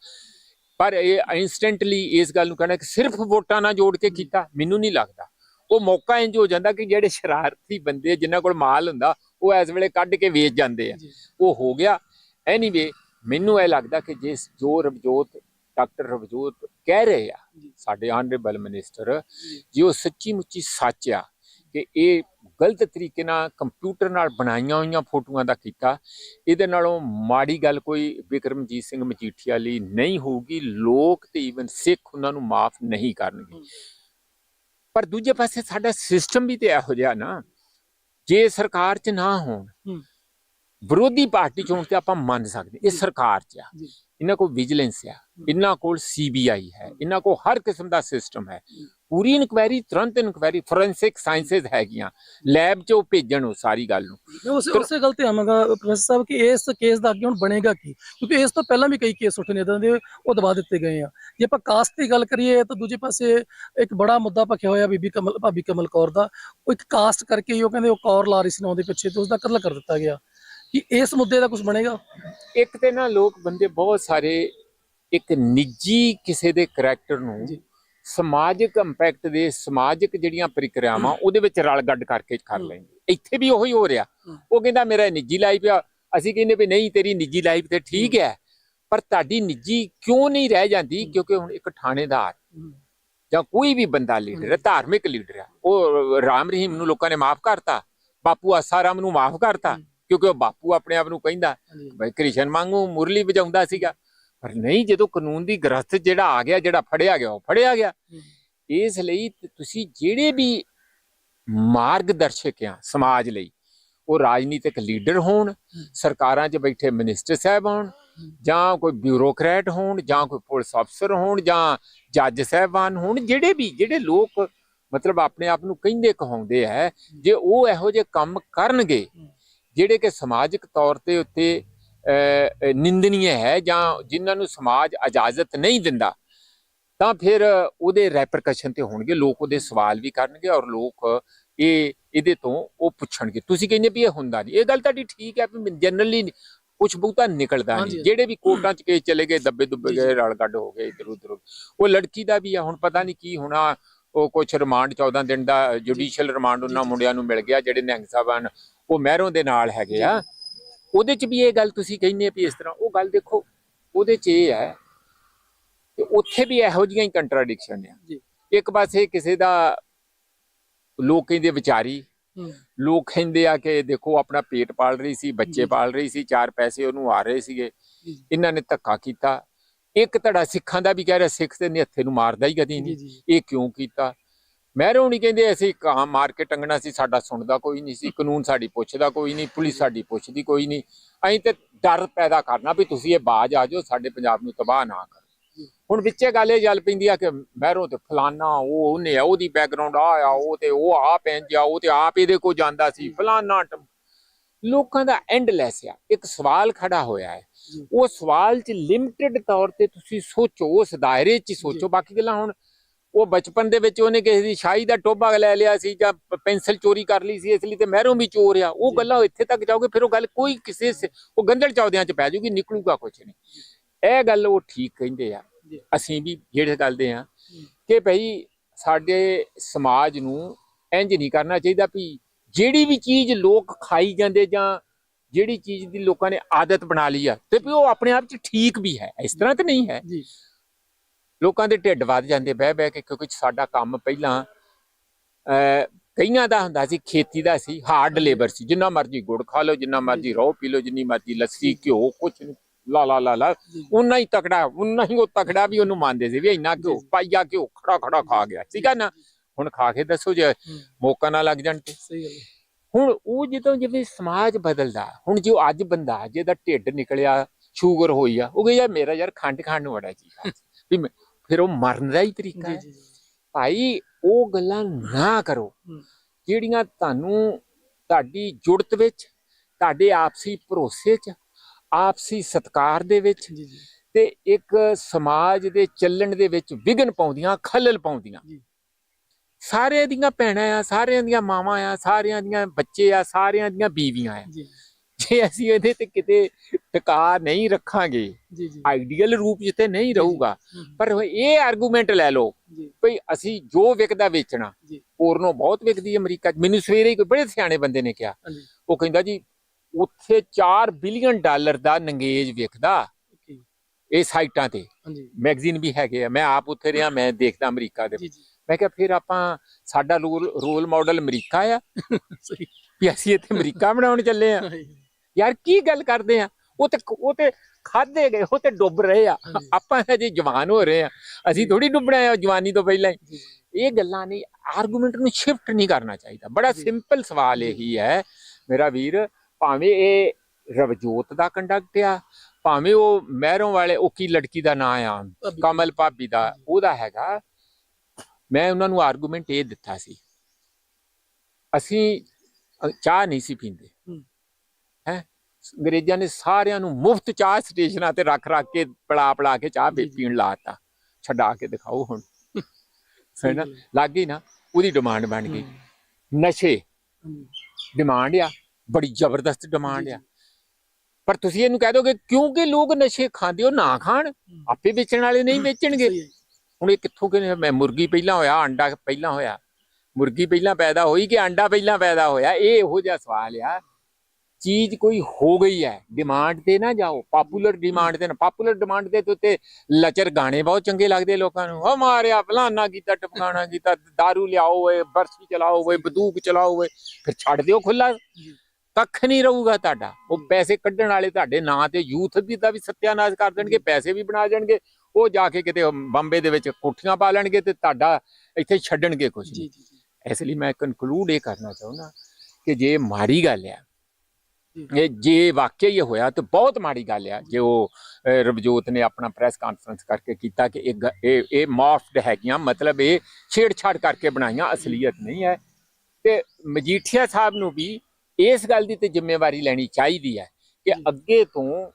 ਪਰ ਇਹ ਇਨਸਟੈਂਟਲੀ ਇਸ ਗੱਲ ਨੂੰ ਕਹਿਣਾ ਕਿ ਸਿਰਫ ਵੋਟਾਂ ਨਾਲ ਜੋੜ ਕੇ ਕੀਤਾ ਮੈਨੂੰ ਨਹੀਂ ਲੱਗਦਾ। ਉਹ ਮੌਕਾ ਇੰਜ ਹੋ ਜਾਂਦਾ ਕਿ ਜਿਹੜੇ ਸ਼ਰਾਰਤੀ ਬੰਦੇ ਜਿਨ੍ਹਾਂ ਕੋਲ ਮਾਲ ਹੁੰਦਾ ਉਹ ਇਸ ਵੇਲੇ ਕੱਢ ਕੇ ਵੇਚ ਜਾਂਦੇ ਆ ਉਹ ਹੋ ਗਿਆ ਐਨੀਵੇ ਮੈਨੂੰ ਇਹ ਲੱਗਦਾ ਕਿ ਜੇ ਜੋ ਰਵਜੋਤ ਡਾਕਟਰ ਰਵਜੋਤ ਕਹਿ ਰਹੇ ਆ। ਸਾਡੇ ਆਨਰੇਬਲ ਮਿਨਿਸਟਰ ਜੀ। ਉਹ ਸੱਚੀ ਮੁੱਚੀ ਸੱਚ ਆ ਕਿ ਇਹ ਗਲਤ ਤਰੀਕੇ ਨਾਲ ਕੰਪਿਊਟਰ ਨਾਲ ਬਣਾਈਆਂ ਹੋਈਆਂ ਫੋਟੋਆਂ ਦਾ ਕੀਤਾ ਇਹਦੇ ਨਾਲੋਂ ਮਾੜੀ ਗੱਲ ਕੋਈ ਵਿਕਰਮਜੀਤ ਸਿੰਘ ਮਜੀਠੀਆ ਲਈ ਨਹੀਂ ਹੋਊਗੀ ਲੋਕ ਤੇ ਈਵਨ ਸਿੱਖ ਉਹਨਾਂ ਨੂੰ ਮਾਫ ਨਹੀਂ ਕਰਨਗੇ। ਪਰ ਦੂਜੇ ਪਾਸੇ ਸਾਡਾ ਸਿਸਟਮ ਵੀ ਤੇ ਇਹੋ ਜਿਹਾ ਨਾ, ਜੇ ਸਰਕਾਰ 'ਚ ਨਾ ਹੋਣ ਵਿਰੋਧੀ ਪਾਰਟੀ 'ਚ ਤੇ ਆਪਾਂ ਮੰਨ ਸਕਦੇ ਇਹ। ਸਰਕਾਰ 'ਚ ਆ। ਇਹਨਾਂ ਕੋਲ ਵਿਜੀਲੈਂਸ ਆ। ਇਹਨਾਂ ਕੋਲ ਸੀਬੀਆਈ ਹੈ। ਇਹਨਾਂ ਕੋਲ ਹਰ ਕਿਸਮ ਦਾ ਸਿਸਟਮ ਹੈ। ਪੂਰੀ ਇਨਕੁਆਇਰੀ ਤੁਰੰਤ ਇਨਕੁਆਇਰੀ ਫੋਰੈਂਸਿਕ ਸਾਇੰਸਸ ਹੈਗੀਆਂ। ਲੈਬ 'ਚ ਉਹ ਭੇਜਣ ਉਹ ਸਾਰੀ ਗੱਲ ਨੂੰ। ਮੈਂ ਉਸੇ ਗੱਲ ਤੇ ਆਵਾਂਗਾ ਪ੍ਰੋਫੈਸਰ ਸਾਹਿਬ ਕਿ ਇਸ ਕੇਸ ਦਾ ਅੱਗੇ ਹੁਣ ਬਣੇਗਾ ਕੀ? ਕਿਉਂਕਿ ਇਸ ਤੋਂ ਪਹਿਲਾਂ ਵੀ ਕਈ ਕੇਸ ਉੱਠੇ ਨੇ ਇਦਾਂ ਦੇ ਉਹ ਦਬਾ ਦਿੱਤੇ ਗਏ ਆ। ਜੇ ਆਪਾਂ ਕਾਸਟ ਦੀ ਗੱਲ ਕਰੀਏ ਤਾਂ ਦੂਜੇ ਪਾਸੇ ਇੱਕ ਬੜਾ ਮੁੱਦਾ ਭਖਿਆ ਹੋਇਆ ਬੀਬੀ ਕਮਲ ਭਾਬੀ ਕਮਲ ਕੌਰ ਦਾ। ਉਹ ਇੱਕ ਕਾਸਟ ਕਰਕੇ ਉਹ ਕਹਿੰਦੇ ਉਹ ਕੌਰ ਲਾ ਰਹੀ ਸੀ ਨਾਂ ਦੇ ਪਿੱਛੇ ਤੇ ਉਸ ਦਾ ਕਤਲ ਕਰ ਦਿੱਤਾ ਗਿਆ। ਕਿ ਇਸ ਮੁੱਦੇ ਦਾ ਕੁਝ ਬਣੇਗਾ ਇੱਕ ਤੇ ਨਾ ਲੋਕ ਬੰਦੇ ਬਹੁਤ ਸਾਰੇ ਇੱਕ ਨਿੱਜੀ ਕਿਸੇ ਦੇ ਕਰੈਕਟਰ ਨੂੰ। ਸਮਾਜਿਕ ਇੰਪੈਕਟ ਦੇ ਸਮਾਜਿਕ ਜਿਹੜੀਆਂ ਪ੍ਰਕਿਰਿਆਵਾਂ ਉਹਦੇ ਵਿੱਚ ਰਲ ਗੱਡ ਕਰਕੇ ਕਰ। ਲੈਂਦੇ ਇੱਥੇ ਵੀ ਉਹੀ ਹੋ ਰਿਹਾ। ਉਹ ਕਹਿੰਦਾ ਮੇਰਾ ਨਿੱਜੀ ਲਾਈਫ ਆ ਅਸੀਂ ਕਹਿੰਦੇ ਵੀ ਨਹੀਂ ਤੇਰੀ ਨਿੱਜੀ ਲਾਈਫ ਤੇ ਠੀਕ ਹੈ ਪਰ ਤੁਹਾਡੀ ਨਿੱਜੀ ਕਿਉਂ ਨਹੀਂ ਰਹਿ ਜਾਂਦੀ। ਕਿਉਂਕਿ ਹੁਣ ਇੱਕ ਥਾਣੇਦਾਰ ਜਾਂ ਕੋਈ ਵੀ ਬੰਦਾ ਲੀਡਰ ਹੈ ਧਾਰਮਿਕ ਲੀਡਰ ਹੈ ਉਹ ਰਾਮ ਰਹੀਮ ਨੂੰ ਲੋਕਾਂ ਨੇ ਮਾਫ ਕਰਤਾ ਬਾਪੂ ਆਸਾਰਾਮ ਨੂੰ ਮਾਫ ਕਰਤਾ। ਕਿਉਂਕਿ ਉਹ ਬਾਪੂ ਆਪਣੇ ਆਪ ਨੂੰ ਕਹਿੰਦਾ ਬਈ ਕ੍ਰਿਸ਼ਨ ਵਾਂਗੂ ਮੁਰਲੀ ਵਜਾਉਂਦਾ ਸੀਗਾ। ਪਰ ਨਹੀਂ ਜਦੋਂ ਕਾਨੂੰਨ ਦੀ ਗ੍ਰਸਤ ਜਿਹੜਾ ਆ ਗਿਆ ਜਿਹੜਾ ਫੜਿਆ ਗਿਆ ਉਹ ਫੜਿਆ ਗਿਆ। ਇਸ ਲਈ ਤੁਸੀਂ ਜਿਹੜੇ ਵੀ ਮਾਰਗਦਰਸ਼ਕ ਆ ਸਮਾਜ ਲਈ ਉਹ ਰਾਜਨੀਤਿਕ ਲੀਡਰ ਹੋਣ ਸਰਕਾਰਾਂ 'ਚ ਬੈਠੇ ਮਿਨਿਸਟਰ ਸਾਹਿਬ ਹੋਣ ਜਾਂ ਕੋਈ ਬਿਊਰੋਕਰੇਟ ਹੋਣ ਜਾਂ ਕੋਈ ਪੁਲਿਸ ਅਫਸਰ ਹੋਣ ਜਾਂ ਜੱਜ ਸਾਹਿਬਾਨ ਹੋਣ ਜਿਹੜੇ ਵੀ ਜਿਹੜੇ ਲੋਕ ਮਤਲਬ ਆਪਣੇ ਆਪ ਨੂੰ ਕਹਿੰਦੇ ਕਹਾਉਂਦੇ ਹੈ। ਜੇ ਉਹ ਇਹੋ ਜਿਹੇ ਕੰਮ ਕਰਨਗੇ ਜਿਹੜੇ ਕਿ ਸਮਾਜਿਕ ਤੌਰ ਤੇ ਉੱਤੇ ਨਿੰਦਨੀय ਹੈ ਜਾਂ ਜਿਨ੍ਹਾਂ ਨੂੰ ਸਮਾਜ ਇਜਾਜ਼ਤ ਨਹੀਂ ਦਿੰਦਾ ਤਾਂ ਫਿਰ ਉਹਦੇ ਰੈਪਰਕਸ਼ਨ ਤੇ ਹੋਣਗੇ ਲੋਕ ਉਹਦੇ ਸਵਾਲ ਵੀ ਕਰਨਗੇ ਔਰ ਲੋਕ ਇਹ ਇਹਦੇ ਤੋਂ ਉਹ ਪੁੱਛਣਗੇ ਤੁਸੀਂ ਕਹਿੰਦੇ ਵੀ ਇਹ ਹੁੰਦਾ ਨਹੀਂ ਇਹ ਗੱਲ ਤੁਹਾਡੀ ਠੀਕ ਹੈ ਵੀ ਜਨਰਲੀ ਕੁਝ ਬਹੁਤਾ ਨਿਕਲਦਾ ਨਹੀਂ। ਜਿਹੜੇ ਵੀ ਕੋਰਟਾਂ 'ਚ ਕੇਸ ਚਲੇ ਗਏ ਦੱਬੇ ਦੁੱਬੇ ਗਏ। ਰਲ ਗੱਡ ਹੋ ਗਏ ਇਧਰ ਉਧਰ ਉਹ ਲੜਕੀ ਦਾ ਵੀ ਆ ਹੁਣ ਪਤਾ ਨਹੀਂ ਕੀ ਹੋਣਾ ਉਹ ਕੁਛ ਰਿਮਾਂਡ 14 ਦਿਨ ਦਾ ਜੁਡੀਸ਼ੀਅਲ ਰਿਮਾਂਡ ਉਹਨਾਂ। ਮੁੰਡਿਆਂ ਨੂੰ ਮਿਲ ਗਿਆ ਜਿਹੜੇ ਨਿਹੰਗ ਸਾਹਿਬਾਨ ਉਹ ਮਹਿਰੋਂ ਦੇ ਨਾਲ ਹੈਗੇ ਆ। ਉਹਦੇ 'ਚ ਵੀ ਇਹ ਗੱਲ ਤੁਸੀਂ ਕਹਿੰਦੇ ਆ ਵੀ ਇਸ ਤਰ੍ਹਾਂ ਉਹ ਗੱਲ ਦੇਖੋ ਉਹਦੇ 'ਚ ਇਹ ਹੈ ਕਿ ਉੱਥੇ ਵੀ ਇਹੋ ਜਿਹੀਆਂ ਹੀ ਕੰਟਰਡਿਕਸ਼ਨ ਆ। ਇੱਕ ਪਾਸੇ ਕਿਸੇ ਦਾ ਲੋਕ ਕਹਿੰਦੇ ਵਿਚਾਰੀ ਲੋਕ ਕਹਿੰਦੇ ਆ ਕਿ ਦੇਖੋ ਆਪਣਾ ਪੇਟ ਪਾਲ ਰਹੀ ਸੀ ਬੱਚੇ। ਪਾਲ ਰਹੀ ਸੀ ਚਾਰ ਪੈਸੇ ਉਹਨੂੰ ਆ ਰਹੇ ਸੀਗੇ। ਇਹਨਾਂ ਨੇ ਧੱਕਾ ਕੀਤਾ। ਇੱਕ ਧੜਾ ਸਿੱਖਾਂ ਦਾ ਵੀ ਕਹਿ ਰਿਹਾ ਸਿੱਖ ਦੇ ਨਿਹੱਥੇ ਨੂੰ ਮਾਰਦਾ ਹੀ ਕਦੀ ਨਹੀਂ। ਇਹ ਕਿਉਂ ਕੀਤਾ? ਮਹਿਰੋਂ ਨਹੀਂ ਕਹਿੰਦੇ ਅਸੀਂ ਕਾਂ ਮਾਰ ਕੇ ਟੰਗਣਾ ਸੀ ਸਾਡਾ ਸੁਣਦਾ ਕੋਈ ਨਹੀਂ ਸੀ ਕਾਨੂੰਨ ਸਾਡੀ ਪੁੱਛਦਾ ਕੋਈ ਨਹੀਂ ਪੁਲਿਸ ਸਾਡੀ ਪੁੱਛਦੀ ਕੋਈ ਨਹੀਂ। ਅਸੀਂ ਤੇ ਡਰ ਪੈਦਾ ਕਰਨਾ ਵੀ ਤੁਸੀਂ ਇਹ ਬਾਜ ਆ ਜਾਓ ਸਾਡੇ ਪੰਜਾਬ ਨੂੰ ਤਬਾਹ ਨਾ ਕਰੋ। ਹੁਣ ਵਿੱਚੇ ਗੱਲ ਇਹ ਚੱਲ ਪੈਂਦੀ ਆ ਕਿ ਮਹਿਰੋਂ ਤੇ ਫਲਾਨਾ ਉਹ ਉਹਨੇ ਆ, ਉਹਦੀ ਬੈਕਗ੍ਰਾਉਂਡ ਆ ਆ ਉਹ ਤੇ ਉਹ ਆਪ ਇੰਜ ਆ ਉਹ ਤੇ ਆਪ ਇਹਦੇ ਕੋ ਜਾਂਦਾ ਸੀ ਫਲਾਨਾ ਲੋਕਾਂ ਦਾ ਐਂਡਲੈਸ ਆ। ਇੱਕ ਸਵਾਲ ਖੜਾ ਹੋਇਆ ਹੈ। ਉਹ ਸਵਾਲ 'ਚ ਲਿਮਟਿਡ ਤੌਰ ਤੇ ਤੁਸੀਂ ਸੋਚੋ ਉਸ ਦਾਇਰੇ 'ਚ ਸੋਚੋ। ਬਾਕੀ ਗੱਲਾਂ ਹੁਣ ਉਹ ਬਚਪਨ ਦੇ ਵਿੱਚ ਉਹਨੇ ਕਿਸੇ ਦੀ ਸ਼ਾਹੀ ਦਾ ਟੋਭਾ ਲੈ ਲਿਆ ਸੀ ਜਾਂ ਪੈਨਸਲ ਚੋਰੀ ਕਰ ਲਈ ਸੀ ਇਸ ਲਈ ਤੇ ਮਹਿਰੋਂ ਵੀ ਚੋਰ ਆ ਉਹ। ਗੱਲਾਂ ਇੱਥੇ ਤੱਕ ਜਾਓਗੇ ਫਿਰ ਉਹ ਗੱਲ ਕੋਈ ਕਿਸੇ ਉਹ ਗੰਦਲ ਚੌਦਿਆਂ 'ਚ ਪੈ ਜਾਊਗੀ ਨਿਕਲੂਗਾ ਕੁਝ ਨਹੀਂ ਇਹ ਗੱਲ ਉਹ ਠੀਕ ਕਹਿੰਦੇ ਆ। ਅਸੀਂ ਵੀ ਜਿਹੜੇ ਗੱਲ ਦੇ ਆ। ਕਿ ਭਈ ਸਾਡੇ ਸਮਾਜ ਨੂੰ ਇੰਜ ਨਹੀਂ ਕਰਨਾ ਚਾਹੀਦਾ ਵੀ ਜਿਹੜੀ ਵੀ ਚੀਜ਼ ਲੋਕ ਖਾਈ ਜਾਂਦੇ ਜਾਂ ਜਿਹੜੀ ਚੀਜ਼ ਦੀ ਲੋਕਾਂ ਨੇ ਆਦਤ ਬਣਾ ਲਈ ਆ ਤੇ ਵੀ ਉਹ ਆਪਣੇ ਆਪ 'ਚ ਠੀਕ ਵੀ ਹੈ ਇਸ ਤਰ੍ਹਾਂ ਤਾਂ ਨਹੀਂ ਹੈ ਜੀ ਲੋਕਾਂ ਦੇ ਢਿੱਡ ਵੱਧ ਜਾਂਦੇ ਬਹਿ ਬਹਿ ਕੇ ਕਿਉਂਕਿ ਸਾਡਾ ਕੰਮ ਪਹਿਲਾਂ ਕਈਆਂ ਦਾ ਹੁੰਦਾ ਸੀ ਖੇਤੀ ਦਾ ਸੀ ਹਾਰਡ ਲੇਬਰ ਸੀ ਜਿੰਨਾ ਮਰਜ਼ੀ ਗੁੜ ਖਾ ਲਓ ਜਿੰਨਾ ਮਰਜ਼ੀ ਰੋਹ ਪੀ ਲਓ ਜਿੰਨੀ ਮਰਜ਼ੀ ਲੱਸੀ ਘਿਓ ਕੁਛ ਨੀ, ਲਾ ਲਾ ਲਾ ਲਾ ਉਨਾ ਹੀ ਤਕੜਾ ਉਨਾ ਹੀ ਉਹ ਤਕੜਾ ਵੀ ਉਹਨੂੰ ਮੰਨਦੇ ਸੀ ਵੀ ਇੰਨਾ ਘਿਓ। ਪਾਈਆ ਘਿਓ ਖੜਾ ਖੜਾ ਖਾ ਗਿਆ ਠੀਕ ਆ ਨਾ? ਹੁਣ ਖਾ ਕੇ ਦੱਸੋ ਜੇ ਹੂੰ, ਮੌਕਾ ਨਾ ਲੱਗ ਜਾਣ ਤੇ। ਸਹੀ ਗੱਲ ਹੈ। ਹੁਣ ਉਹ ਜਦੋਂ ਜਿਵੇਂ ਸਮਾਜ ਬਦਲਦਾ ਹੁਣ ਜੋ ਅੱਜ ਬੰਦਾ ਜਿਹਦਾ ਢਿੱਡ ਨਿਕਲਿਆ ਸ਼ੂਗਰ ਹੋਈ ਆ ਉਹ ਕਹੇ ਯਾਰ ਮੇਰਾ ਯਾਰ ਖੰਡ ਖਾਣ ਨੂੰ ਬੜਾ ਜੀ [laughs] ਵੀ ਫਿਰ ਉਹ ਮਰਨ ਦਾ ਹੀ ਤਰੀਕਾ ਹੈ। ਭਾਈ ਉਹ ਗੱਲਾਂ ਨਾ ਕਰੋ। ਜਿਹੜੀਆਂ ਤੁਹਾਨੂੰ ਤੁਹਾਡੀ ਜੁੜਤ ਵਿੱਚ ਤੁਹਾਡੇ ਆਪਸੀ ਭਰੋਸੇ 'ਚ ਆਪਸੀ ਸਤਕਾਰ ਦੇ ਵਿੱਚ ਤੇ ਇੱਕ ਸਮਾਜ ਦੇ ਚੱਲਣ ਦੇ ਵਿੱਚ ਵਿਘਨ ਪਾਉਂਦੀਆਂ ਖਲਲ ਪਾਉਂਦੀਆਂ। ਸਾਰਿਆਂ ਦੀਆਂ ਭੈਣਾਂ ਆ ਸਾਰਿਆਂ ਦੀਆਂ ਮਾਵਾਂ ਆ ਸਾਰਿਆਂ ਦੀਆਂ ਬੱਚੇ ਆ ਸਾਰਿਆਂ ਦੀਆਂ ਬੀਵੀਆਂ ਆ। ਜੀ ਜੇ ਅਸੀਂ ਇਹਦੇ ਤੇ ਕਿਤੇ ਟਿਕਾ ਨਹੀਂ ਰੱਖਾਂਗੇ ਜੀ ਜੀ। ਆਈਡੀਅਲ ਰੂਪ ਜਿੱਤੇ ਨਹੀਂ ਰਹੂਗਾ ਪਰ ਇਹ ਆਰਗੂਮੈਂਟ ਲੈ ਲਓ ਭਈ ਅਸੀਂ ਜੋ ਵਿਕਦਾ ਵੇਚਣਾ। ਪੋਰਨੋ ਬਹੁਤ ਵਿਕਦੀ ਹੈ ਅਮਰੀਕਾ 'ਚ। ਮੈਨੂੰ ਸਵੇਰੇ ਹੀ ਕੋਈ ਬੜੇ ਸਿਆਣੇ ਬੰਦੇ ਨੇ ਕਿਹਾ। ਉਹ ਕਹਿੰਦਾ ਜੀ ਉੱਥੇ 4 ਬਿਲੀਅਨ ਡਾਲਰ ਦਾ ਨੰਗੇਜ ਵਿਕਦਾ ਇਹ ਸਾਈਟਾਂ ਤੇ। ਮੈਗਜ਼ੀਨ ਵੀ ਹੈਗੇ ਆ। ਮੈਂ ਆਪ ਉੱਥੇ ਰਿਹਾ ਮੈਂ ਦੇਖਦਾ ਅਮਰੀਕਾ ਦੇ। ਮੈਂ ਕਿਹਾ ਫਿਰ ਆਪਾਂ ਸਾਡਾ ਰੋਲ ਰੋਲ ਮਾਡਲ ਅਮਰੀਕਾ ਆ? [laughs] ਸਹੀ। ਵੀ ਅਸੀਂ ਇੱਥੇ ਅਮਰੀਕਾ ਬਣਾਉਣ ਚੱਲੇ ਆ। ਯਾਰ ਕੀ ਗੱਲ ਕਰਦੇ ਆ ਉਹ ਤੇ ਉਹ ਤੇ ਖਾਦੇ ਗਏ ਉਹ ਤੇ ਡੁੱਬ ਰਹੇ ਆ। ਆਪਾਂ ਹਜੇ ਜਵਾਨ ਹੋ ਰਹੇ ਆ ਅਸੀਂ ਥੋੜੀ ਡੁੱਬਣਾ ਆ ਜਵਾਨੀ ਤੋਂ ਪਹਿਲਾਂ ਹੀ ਇਹ ਗੱਲਾਂ ਨਹੀਂ ਆਰਗੂਮੈਂਟ ਨੂੰ ਸ਼ਿਫਟ ਨਹੀਂ ਕਰਨਾ ਚਾਹੀਦਾ ਬੜਾ। ਸਿੰਪਲ ਸਵਾਲ। ਇਹੀ ਹੈ ਮੇਰਾ ਵੀਰ ਭਾਵੇਂ ਇਹ ਰਵਜੋਤ ਦਾ ਕੰਡਕਟ ਆ ਭਾਵੇਂ ਉਹ ਮਹਿਰੋਂ ਵਾਲੇ ਉਹ ਕੀ ਲੜਕੀ ਦਾ ਨਾਂ ਆ। ਕਮਲ ਭਾਬੀ ਦਾ। ਉਹਦਾ ਹੈਗਾ ਮੈਂ ਉਹਨਾਂ ਨੂੰ ਆਰਗੂਮੈਂਟ ਇਹ ਦਿੱਤਾ ਸੀ ਅਸੀਂ ਚਾਹ ਨਹੀਂ ਸੀ ਪੀਂਦੇ ਹੂੰ। ਹੈ ਅੰਗਰੇਜ਼ਾਂ ਨੇ ਸਾਰਿਆਂ ਨੂੰ ਮੁਫਤ ਚਾਹ ਸਟੇਸ਼ਨਾਂ ਤੇ ਰੱਖ ਰੱਖ ਕੇ ਪੜਾ ਪੜਾ ਕੇ ਚਾਹ। ਪੀਣ ਲਾਤਾ ਛਡਾ ਕੇ ਦਿਖਾਓ ਹੁਣ। ਹੈ ਨਾ। ਲੱਗ ਗਈ ਨਾ ਉਹਦੀ ਡਿਮਾਂਡ ਬਣ ਗਈ। ਨਸ਼ੇ ਡਿਮਾਂਡ ਆ ਬੜੀ ਜ਼ਬਰਦਸਤ ਡਿਮਾਂਡ ਆ। ਪਰ ਤੁਸੀਂ ਇਹਨੂੰ ਕਹਿ ਦੋਗੇ ਕਿਉਂਕਿ ਲੋਕ ਨਸ਼ੇ ਖਾਂਦੇ ਉਹ ਨਾ ਖਾਣ ਆਪੇ ਵੇਚਣ ਵਾਲੇ ਨਹੀਂ ਵੇਚਣਗੇ। ਹੁਣ ਇਹ ਕਿੱਥੋਂ ਕਿ ਮੈਂ ਮੁਰਗੀ ਪਹਿਲਾਂ ਹੋਇਆ ਅੰਡਾ ਪਹਿਲਾਂ ਹੋਇਆ। ਮੁਰਗੀ ਪਹਿਲਾਂ ਪੈਦਾ ਹੋਈ ਕਿ ਅੰਡਾ ਪਹਿਲਾਂ ਪੈਦਾ ਹੋਇਆ? ਇਹ ਇਹੋ ਜਿਹਾ ਸਵਾਲ ਆ। ਚੀਜ਼ ਕੋਈ ਹੋ ਗਈ ਹੈ ਡਿਮਾਂਡ ਤੇ ਨਾ ਜਾਓ ਪਾਪੂਲਰ ਡਿਮਾਂਡ ਤੇ ਨਾ ਪਾਪੂਲਰ ਡਿਮਾਂਡ ਦੇ ਉੱਤੇ ਲਚਰ ਗਾਣੇ ਬਹੁਤ ਚੰਗੇ ਲੱਗਦੇ ਲੋਕਾਂ ਨੂੰ ਉਹ ਮਾਰਿਆ ਫਲਾਨਾ ਕੀਤਾ ਟਪਕਾਣਾ ਕੀਤਾ दारू ਲਿਆਓ ਓਏ ਬਰਸੀ ਚਲਾਓ ਓਏ ਬੰਦੂਕ ਚਲਾਓ ਓਏ ਫਿਰ ਛੱਡ ਦਿਓ ਖੁੱਲਾ। ਕੱਖ ਨਹੀਂ ਰਹੂਗਾ ਤੁਹਾਡਾ ਉਹ। ਪੈਸੇ ਕੱਢਣ ਵਾਲੇ ਤੁਹਾਡੇ ਨਾਂ ਤੇ ਯੂਥ ਦੀ ਦਾ ਵੀ ਸਤਿਆਨਾਸ਼ ਕਰ ਦੇਣਗੇ ਪੈਸੇ ਵੀ ਬਣਾ ਜਾਣਗੇ ਉਹ ਜਾ ਕੇ ਕਿਤੇ ਬੰਬੇ ਦੇ ਵਿੱਚ ਕੋਠੀਆਂ ਪਾ ਲੈਣਗੇ ਤੇ ਤੁਹਾਡਾ ਇੱਥੇ ਛੱਡਣਗੇ ਕੁਝ ਜੀ ਨਹੀਂ ਜੀ ਜੀ ਇਸ ਲਈ ਮੈਂ ਕਨਕਲੂਡ ਇਹ ਕਰਨਾ ਚਾਹੁੰਦਾ ਕਿ ਜੇ ਮਾੜੀ ਗੱਲ ਆ। ਇਹ ਜੇ ਵਾਕਿਆ ਹੀ ਇਹ ਹੋਇਆ ਤਾਂ ਬਹੁਤ ਮਾੜੀ ਗੱਲ ਆ ਜੇ ਉਹ ਰਵਜੋਤ ਨੇ ਆਪਣਾ ਪ੍ਰੈਸ ਕਾਨਫਰੰਸ ਕਰਕੇ ਕੀਤਾ ਕਿ ਇਹ ਇਹ ਮਾਫਡ ਹੈਗੀਆਂ ਮਤਲਬ ਇਹ ਛੇੜਛਾੜ ਕਰਕੇ ਬਣਾਈਆਂ ਅਸਲੀਅਤ ਨਹੀਂ ਹੈ ਤੇ ਮਜੀਠੀਆ ਸਾਹਿਬ ਨੂੰ ਵੀ ਇਸ ਗੱਲ ਦੀ ਤੇ ਜ਼ਿੰਮੇਵਾਰੀ ਲੈਣੀ ਚਾਹੀਦੀ ਹੈ ਕਿ। ਅੱਗੇ ਤੋਂ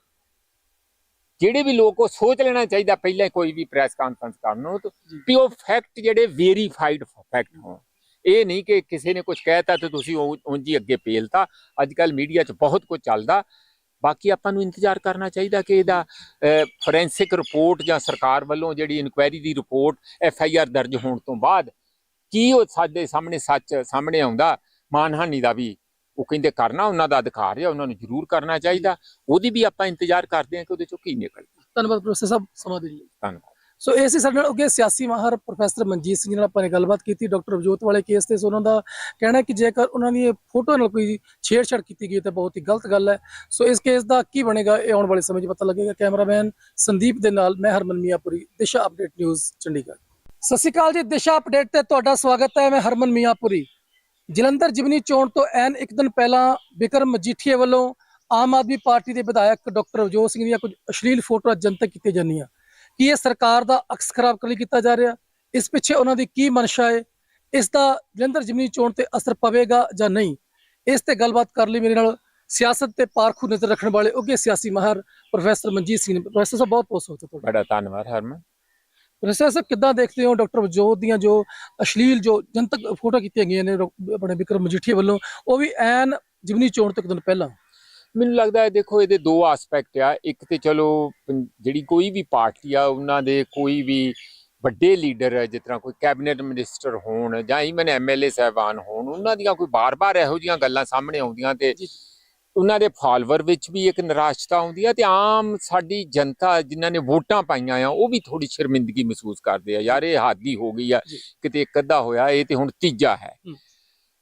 ਜਿਹੜੇ ਵੀ ਲੋਕ ਉਹ ਸੋਚ ਲੈਣਾ ਚਾਹੀਦਾ ਪਹਿਲਾਂ ਕੋਈ ਵੀ ਪ੍ਰੈਸ ਕਾਨਫਰੰਸ ਕਰਨ ਨੂੰ। ਵੀ ਉਹ ਫੈਕਟ ਜਿਹੜੇ ਵੈਰੀਫਾਈਡ ਫੈਕਟ ਹੋਣ ਇਹ ਨਹੀਂ ਕਿ ਕਿਸੇ ਨੇ ਕੁਝ ਕਹਿਤਾ ਤੇ ਤੁਸੀਂ ਉਂਝ ਹੀ ਅੱਗੇ ਪੇਲਤਾ। ਅੱਜ ਕੱਲ ਮੀਡੀਆ 'ਚ ਬਹੁਤ ਕੁਝ ਚੱਲਦਾ। ਬਾਕੀ ਆਪਾਂ ਨੂੰ ਇੰਤਜ਼ਾਰ ਕਰਨਾ ਚਾਹੀਦਾ ਕਿ ਇਹਦਾ ਫੋਰੈਂਸਿਕ ਰਿਪੋਰਟ ਜਾਂ ਸਰਕਾਰ ਵੱਲੋਂ ਜਿਹੜੀ ਇਨਕੁਆਇਰੀ ਦੀ ਰਿਪੋਰਟ ਐਫ ਆਈ ਆਰ ਦਰਜ ਹੋਣ ਤੋਂ ਬਾਅਦ ਕੀ ਉਹ ਸਾਡੇ ਸਾਹਮਣੇ ਸੱਚ ਸਾਹਮਣੇ ਆਉਂਦਾ ਮਾਨਹਾਨੀ ਦਾ ਵੀ ਉਹ ਕਹਿੰਦੇ ਕਰਨਾ ਉਹਨਾਂ ਦਾ ਅਧਿਕਾਰ ਹੈ ਉਹਨਾਂ ਨੂੰ ਜ਼ਰੂਰ ਕਰਨਾ ਚਾਹੀਦਾ। ਉਹਦੀ ਵੀ ਆਪਾਂ ਇੰਤਜ਼ਾਰ ਕਰਦੇ ਹਾਂ ਕਿ ਉਹਦੇ ਚੋਂ ਕੀ ਨਿਕਲਦਾ। ਧੰਨਵਾਦ ਪ੍ਰੋਫੈਸਰ ਸਾਹਿਬ ਸਮਾਂ ਦੇਣ ਲਈ। ਧੰਨਵਾਦ। ਸੋ ਇਹ ਸੀ ਸਾਡੇ ਨਾਲ ਅੱਗੇ ਸਿਆਸੀ ਮਾਹਰ ਪ੍ਰੋਫੈਸਰ ਮਨਜੀਤ ਸਿੰਘ ਜੀ ਨਾਲ ਆਪਾਂ ਨੇ ਗੱਲਬਾਤ ਕੀਤੀ, ਡਾਕਟਰ ਅਵਜੋਤ ਵਾਲੇ ਕੇਸ ਤੇ। ਸੋ ਉਹਨਾਂ ਦਾ ਕਹਿਣਾ ਕਿ ਜੇਕਰ ਉਹਨਾਂ ਦੀ ਇਹ ਫੋਟੋ ਨਾਲ ਕੋਈ ਛੇੜਛਾੜ ਕੀਤੀ ਗਈ ਤਾਂ ਬਹੁਤ ਹੀ ਗਲਤ ਗੱਲ ਹੈ। ਸੋ ਇਸ ਕੇਸ ਦਾ ਕੀ ਬਣੇਗਾ, ਇਹ ਆਉਣ ਵਾਲੇ ਸਮੇਂ 'ਚ ਪਤਾ ਲੱਗੇਗਾ। ਕੈਮਰਾਮੈਨ ਸੰਦੀਪ ਦੇ ਨਾਲ ਮੈਂ ਹਰਮਨ ਮੀਆਂਪੁਰੀ, ਦਿਸ਼ਾ ਅਪਡੇਟ ਨਿਊਜ਼ ਚੰਡੀਗੜ੍ਹ। ਸਤਿ ਸ਼੍ਰੀ ਅਕਾਲ ਜੀ, ਦਿਸ਼ਾ ਅਪਡੇਟ ਤੇ ਤੁਹਾਡਾ ਸਵਾਗਤ ਹੈ। ਮੈਂ ਹਰਮਨ ਮੀਆਂਪੁਰੀ। ਜਲੰਧਰ ਜਿਮਨੀ ਚੋਣ ਤੋਂ ਐਨ ਇੱਕ ਦਿਨ ਪਹਿਲਾਂ ਬਿਕਰਮ ਮਜੀਠੀਏ ਵੱਲੋਂ ਆਮ ਆਦਮੀ ਪਾਰਟੀ ਦੇ ਵਿਧਾਇਕ ਡਾਕਟਰ ਅਵਜੋਤ ਸਿੰਘ ਦੀਆਂ ਕੁਝ ਅਸ਼ਲੀਲ ਫੋਟੋਆਂ ਜਨਤਕ ਕੀਤੀਆਂ ਜਾਂਦੀਆਂ। ਕੀ ਇਹ ਸਰਕਾਰ ਦਾ ਅਕਸ ਖਰਾਬ ਕਰਨ ਲਈ ਕੀਤਾ ਜਾ ਰਿਹਾ? ਇਸ ਪਿੱਛੇ ਉਹਨਾਂ ਦੀ ਕੀ ਮਨਸ਼ਾ ਹੈ? ਇਸ ਦਾ ਜਲੰਧਰ ਜਿਮਨੀ ਚੋਣ ਤੇ ਅਸਰ ਪਵੇਗਾ ਜਾਂ ਨਹੀਂ? ਇਸ ਤੇ ਗੱਲਬਾਤ ਕਰਨ ਲਈ ਮੇਰੇ ਨਾਲ ਸਿਆਸਤ ਤੇ ਪਾਰਖੂ ਨਜ਼ਰ ਰੱਖਣ ਵਾਲੇ ਉੱਘੇ ਸਿਆਸੀ ਮਾਹਰ ਪ੍ਰੋਫੈਸਰ ਮਨਜੀਤ ਸਿੰਘ ਪ੍ਰੋਫੈਸਰ ਸਾਹਿਬ ਬਹੁਤ ਬਹੁਤ ਸਵਾਗਤ ਹੈ ਤੁਹਾਡਾ। ਬੜਾ ਧੰਨਵਾਦ ਹਰਮਨ। ਪ੍ਰੋਫੈਸਰ ਸਾਹਿਬ ਕਿੱਦਾਂ ਦੇਖਦੇ ਹੋ ਡਾਕਟਰ ਵਜੋਤ ਦੀਆਂ ਜੋ ਅਸ਼ਲੀਲ ਜੋ ਜਨਤਕ ਫੋਟੋ ਕੀਤੀਆਂ ਗਈਆਂ ਨੇ ਆਪਣੇ ਵਿਕਰਮ ਮਜੀਠੀਆ ਵੱਲੋਂ ਉਹ ਵੀ ਐਨ ਜਿਮਨੀ ਚੋਣ ਤੋਂ ਇੱਕ ਦਿਨ ਪਹਿਲਾਂ? ਮੈਨੂੰ ਲੱਗਦਾ ਹੈ ਦੇਖੋ ਇਹਦੇ ਦੋ ਐਸਪੈਕਟ ਆ ਇੱਕ ਤੇ ਚਲੋ ਜਿਹੜੀ ਕੋਈ ਵੀ ਪਾਰਟੀ ਆ ਉਹਨਾਂ ਦੇ ਕੋਈ ਵੀ ਵੱਡੇ ਲੀਡਰ ਜਿਸ ਤਰ੍ਹਾਂ ਕੋਈ ਕੈਬਨਿਟ ਮਿਨਿਸਟਰ ਹੋਣ ਜਾਂ ਇਵਨ ਐਮਐਲਏ ਸਾਹਿਬਾਨ ਹੋਣ ਉਹਨਾਂ ਦੀਆਂ ਕੋਈ ਬਾਰ-ਬਾਰ ਇਹੋ ਜੀਆਂ ਗੱਲਾਂ ਸਾਹਮਣੇ ਆਉਂਦੀਆਂ ਤੇ। ਉਹਨਾਂ ਦੇ ਫਾਲੋਅਰ ਵਿੱਚ ਵੀ ਇੱਕ ਨਿਰਾਸ਼ਤਾ ਆਉਂਦੀ ਆ ਤੇ ਆਮ ਸਾਡੀ ਜਨਤਾ ਜਿਨ੍ਹਾਂ ਨੇ ਵੋਟਾਂ ਪਾਈਆਂ ਆ ਉਹ ਵੀ ਥੋੜੀ ਸ਼ਰਮਿੰਦਗੀ ਮਹਿਸੂਸ ਕਰਦੇ ਆ ਯਾਰ ਇਹ ਹੱਦ ਹੀ ਗਈ ਆ। ਕਿਤੇ ਇੱਕ ਅੱਧਾ ਹੋਇਆ ਇਹ ਤੇ ਹੁਣ ਤੀਜਾ ਹੂੰ।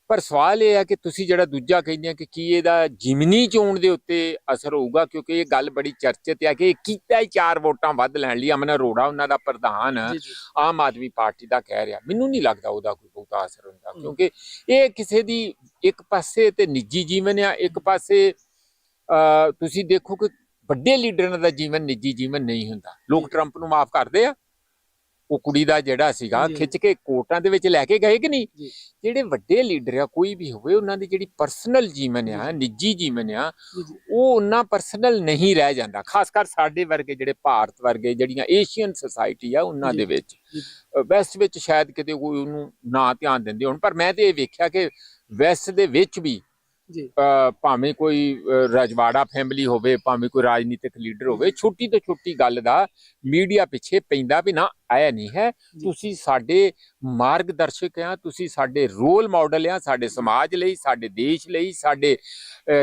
ਪਰ ਸਵਾਲ ਇਹ ਹੈ ਕਿ ਤੁਸੀਂ ਜਿਹੜਾ ਦੂਜਾ ਕਹਿੰਦੇ ਆ ਕਿ ਕੀ ਇਹਦਾ ਜਿਮਨੀ ਚੋਣ ਦੇ ਉੱਤੇ ਅਸਰ ਹੋਊਗਾ? ਕਿਉਂਕਿ ਇਹ ਗੱਲ ਬੜੀ ਚਰਚਿਤ ਹੈ ਕਿ ਇਹ ਕੀਤਾ ਹੀ ਚਾਰ ਵੋਟਾਂ ਵੱਧ ਲੈਣ ਲਈ। ਅਮਨ ਅਰੋੜਾ ਉਹਨਾਂ ਦਾ ਪ੍ਰਧਾਨ ਆਮ ਆਦਮੀ ਪਾਰਟੀ ਦਾ ਕਹਿ ਰਿਹਾ। ਮੈਨੂੰ ਨਹੀਂ ਲੱਗਦਾ ਉਹਦਾ ਕੋਈ ਬਹੁਤਾ ਅਸਰ ਹੁੰਦਾ। ਕਿਉਂਕਿ ਇਹ ਕਿਸੇ ਦੀ ਇੱਕ ਪਾਸੇ ਤੇ ਨਿੱਜੀ ਜੀਵਨ ਆ ਇੱਕ ਪਾਸੇ ਤੁਸੀਂ ਦੇਖੋ ਕਿ ਵੱਡੇ ਲੀਡਰਾਂ ਦਾ ਜੀਵਨ ਨਿੱਜੀ ਜੀਵਨ ਨਹੀਂ ਹੁੰਦਾ। ਲੋਕ। ਟਰੰਪ ਨੂੰ ਮਾਫ ਕਰਦੇ ਆ। ਉਹ ਕੁੜੀ ਦਾ ਜਿਹੜਾ ਸੀਗਾ। ਖਿੱਚ ਕੇ ਕੋਰਟਾਂ ਦੇ ਵਿੱਚ ਲੈ ਕੇ ਗਏ ਕਿ ਨਹੀਂ। ਜਿਹੜੇ ਵੱਡੇ ਲੀਡਰ ਆ ਕੋਈ ਵੀ ਹੋਵੇ ਉਹਨਾਂ ਦੀ ਜਿਹੜੀ ਪਰਸਨਲ ਜੀਵਨ ਆ। ਨਿੱਜੀ ਜੀਵਨ ਆ ਉਹ ਉਹਨਾਂ ਪਰਸਨਲ ਨਹੀਂ ਰਹਿ ਜਾਂਦਾ ਖਾਸ ਕਰ ਸਾਡੇ ਵਰਗੇ ਜਿਹੜੇ ਭਾਰਤ ਵਰਗੇ ਜਿਹੜੀਆਂ ਏਸ਼ੀਅਨ ਸੁਸਾਇਟੀ ਆ ਉਹਨਾਂ ਦੇ ਵਿੱਚ। ਵੈਸਟ ਵਿੱਚ ਸ਼ਾਇਦ ਕਿਤੇ ਕੋਈ ਉਹਨੂੰ ਨਾ ਧਿਆਨ ਦਿੰਦੇ ਹੋਣ ਪਰ ਮੈਂ ਤੇ ਇਹ ਵੇਖਿਆ ਕਿ ਵੈਸਟ ਦੇ ਵਿੱਚ ਵੀ ਭਾਵੇਂ ਕੋਈ ਰਜਵਾੜਾ ਫੈਮਿਲੀ ਹੋਵੇ ਭਾਵੇਂ ਕੋਈ ਰਾਜਨੀਤਿਕ ਲੀਡਰ ਹੋਵੇ ਛੋਟੀ ਤੋਂ ਛੋਟੀ ਗੱਲ ਦਾ ਮੀਡੀਆ ਪਿੱਛੇ ਪੈਂਦਾ ਵੀ ਨਾ ਆਇਆ ਨਹੀਂ ਹੈ। ਤੁਸੀਂ ਸਾਡੇ ਮਾਰਗਦਰਸ਼ਕ ਆ ਤੁਸੀਂ ਸਾਡੇ ਰੋਲ ਮਾਡਲ ਆ ਸਾਡੇ ਸਮਾਜ ਲਈ ਸਾਡੇ ਦੇਸ਼ ਲਈ ਸਾਡੇ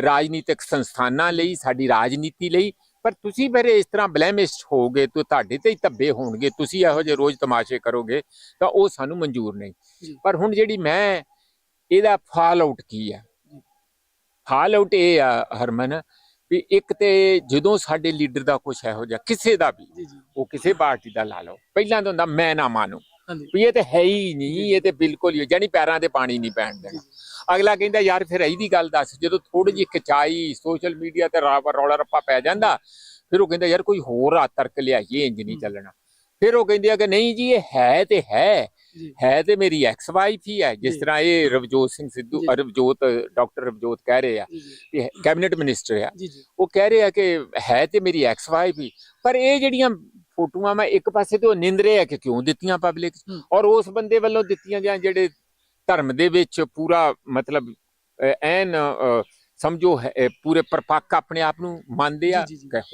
ਰਾਜਨੀਤਿਕ ਸੰਸਥਾਨਾਂ ਲਈ ਸਾਡੀ ਰਾਜਨੀਤੀ ਲਈ। ਪਰ ਤੁਸੀਂ ਫਿਰ ਇਸ ਤਰ੍ਹਾਂ ਬਲੇਮਿਸਟ ਹੋਗੇ ਤਾਂ ਤੁਹਾਡੇ ਤੇ ਹੀ ਧੱਬੇ ਹੋਣਗੇ ਤੁਸੀਂ ਇਹੋ ਜਿਹੇ ਰੋਜ਼ ਤਮਾਸ਼ੇ ਕਰੋਗੇ ਤਾਂ ਉਹ ਸਾਨੂੰ ਮਨਜ਼ੂਰ ਨਹੀਂ। ਪਰ ਹੁਣ ਜਿਹੜੀ ਮੈਂ ਇਹਦਾ ਫਾਲ ਆਊਟ ਕੀ ਹੈ ਫਾਲ ਆਊਟ ਇਹ ਆ ਹਰਮਨ ਵੀ ਇੱਕ ਤੇ ਜਦੋਂ ਸਾਡੇ ਲੀਡਰ ਦਾ ਕੁਛ ਇਹੋ ਜਿਹਾ ਕਿਸੇ ਦਾ ਵੀ ਉਹ ਕਿਸੇ ਪਾਰਟੀ ਦਾ ਲਾ ਲਓ ਪਹਿਲਾਂ ਤਾਂ ਹੁੰਦਾ ਮੈਂ ਨਾ ਮਾਨੂੰ ਵੀ ਇਹ ਤੇ ਹੈ ਹੀ ਨਹੀਂ ਇਹ ਤੇ ਬਿਲਕੁਲ ਹੀ ਜਾਨੀ ਪੈਰਾਂ ਤੇ ਪਾਣੀ ਨਹੀਂ ਪੈਣ ਦੇਣਾ। ਅਗਲਾ ਕਹਿੰਦਾ ਯਾਰ ਫਿਰ ਇਹਦੀ ਗੱਲ ਦੱਸ ਜਦੋਂ ਥੋੜੀ ਜਿਹੀ ਖਿਚਾਈ ਸੋਸ਼ਲ ਮੀਡੀਆ ਤੇ ਰਾ- ਰੌਲਾ ਰੱਪਾ ਪੈ ਜਾਂਦਾ ਫਿਰ ਉਹ ਕਹਿੰਦਾ ਯਾਰ ਕੋਈ ਹੋਰ ਆ ਤਰਕ ਲਿਆਈਏ ਇੰਜ ਨਹੀਂ। ਚੱਲਣਾ। ਫਿਰ ਉਹ ਕਹਿੰਦੇ ਆ ਕਿ ਨਹੀਂ ਜੀ ਇਹ ਹੈ ਤੇ ਹੈ ਹੈ ਤੇ ਮੇਰੀ ਐਕਸ ਵਾਈਫ ਹੀ ਹੈ ਜਿਸ। ਤਰ੍ਹਾਂ ਇਹ ਰਵਜੋਤ ਸਿੰਘ ਸਿੱਧੂ। ਰਵਜੋਤ ਡਾਕਟਰ ਰਵਜੋਤ ਕਹਿ ਰਹੇ ਆ ਕਿ ਕੈਬਨਿਟ ਮਿਨਿਸਟਰ ਆ ਉਹ ਕਹਿ ਰਹੇ ਆ ਕਿ ਹੈ ਤੇ ਮੇਰੀ ਐਕਸ ਵਾਈਫ ਹੀ ਪਰ ਇਹ ਜਿਹੜੀਆਂ ਫੋਟੋਆਂ ਮੈਂ ਇੱਕ ਪਾਸੇ ਤੇ ਉਹ ਨਿੰਦਰੇ ਆ ਕਿ ਕਿਉਂ ਦਿੱਤੀਆਂ ਪਬਲਿਕ। ਔਰ ਉਸ ਬੰਦੇ ਵੱਲੋਂ ਦਿੱਤੀਆਂ ਜਾਂ ਜਿਹੜੇ ਧਰਮ ਦੇ ਵਿੱਚ ਪੂਰਾ ਮਤਲਬ ਐਨ ਸਮਝੋ ਪੂਰੇ ਪਰਪੱਕ ਆਪਣੇ ਆਪ ਨੂੰ ਮੰਨਦੇ ਆ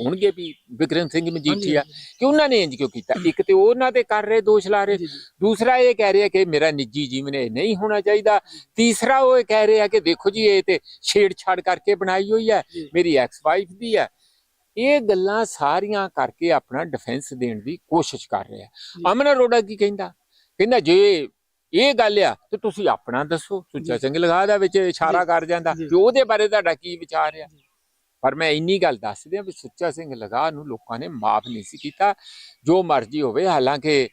ਹੋਣਗੇ ਵੀ ਵਿਕਰਮ ਸਿੰਘ ਮਜੀਠੀਆ ਕਿ ਉਹਨਾਂ ਨੇ ਇੰਜ ਕਿਉਂ ਕੀਤਾ? ਇੱਕ ਤੇ ਉਹ ਉਹਨਾਂ ਤੇ ਕਰ ਰਹੇ ਦੋਸ਼ ਲਾ ਰਹੇ। ਦੂਸਰਾ ਇਹ ਕਹਿ ਰਿਹਾ ਕਿ ਮੇਰਾ ਨਿੱਜੀ ਜੀਵਨ ਇਹ ਨਹੀਂ ਹੋਣਾ ਚਾਹੀਦਾ। ਤੀਸਰਾ ਉਹ ਇਹ ਕਹਿ ਰਿਹਾ ਕਿ ਦੇਖੋ ਜੀ ਇਹ ਤੇ ਛੇੜਛਾੜ ਕਰਕੇ ਬਣਾਈ ਹੋਈ ਹੈ। ਮੇਰੀ ਐਕਸ ਵਾਈਫ ਦੀ ਹੈ ਇਹ ਗੱਲਾਂ ਸਾਰੀਆਂ ਕਰਕੇ ਆਪਣਾ ਡਿਫੈਂਸ ਦੇਣ ਦੀ ਕੋਸ਼ਿਸ਼ ਕਰ ਰਿਹਾ। ਅਮਨ ਅਰੋੜਾ ਕੀ ਕਹਿੰਦਾ? ਕਹਿੰਦਾ ਜੇ ਇਹ ਗੱਲ ਆ ਤੇ ਤੁਸੀਂ ਆਪਣਾ ਦੱਸੋ ਸੁੱਚਾ ਸਿੰਘ ਲਗਾ ਦਾ ਵਿੱਚ ਇਸ਼ਾਰਾ ਕਰ ਜਾਂਦਾ ਜੀ। ਕਿ ਉਹਦੇ ਬਾਰੇ ਤੁਹਾਡਾ ਕੀ ਵਿਚਾਰ ਆ। ਪਰ ਮੈਂ ਇੰਨੀ ਗੱਲ ਦੱਸ ਦਿਆਂ ਵੀ ਸੁੱਚਾ ਸਿੰਘ ਲਗਾ ਨੂੰ ਲੋਕਾਂ ਨੇ ਮਾਫ ਨਹੀਂ ਸੀ ਕੀਤਾ। ਜੋ ਮਰਜ਼ੀ ਹੋਵੇ ਹਾਲਾਂਕਿ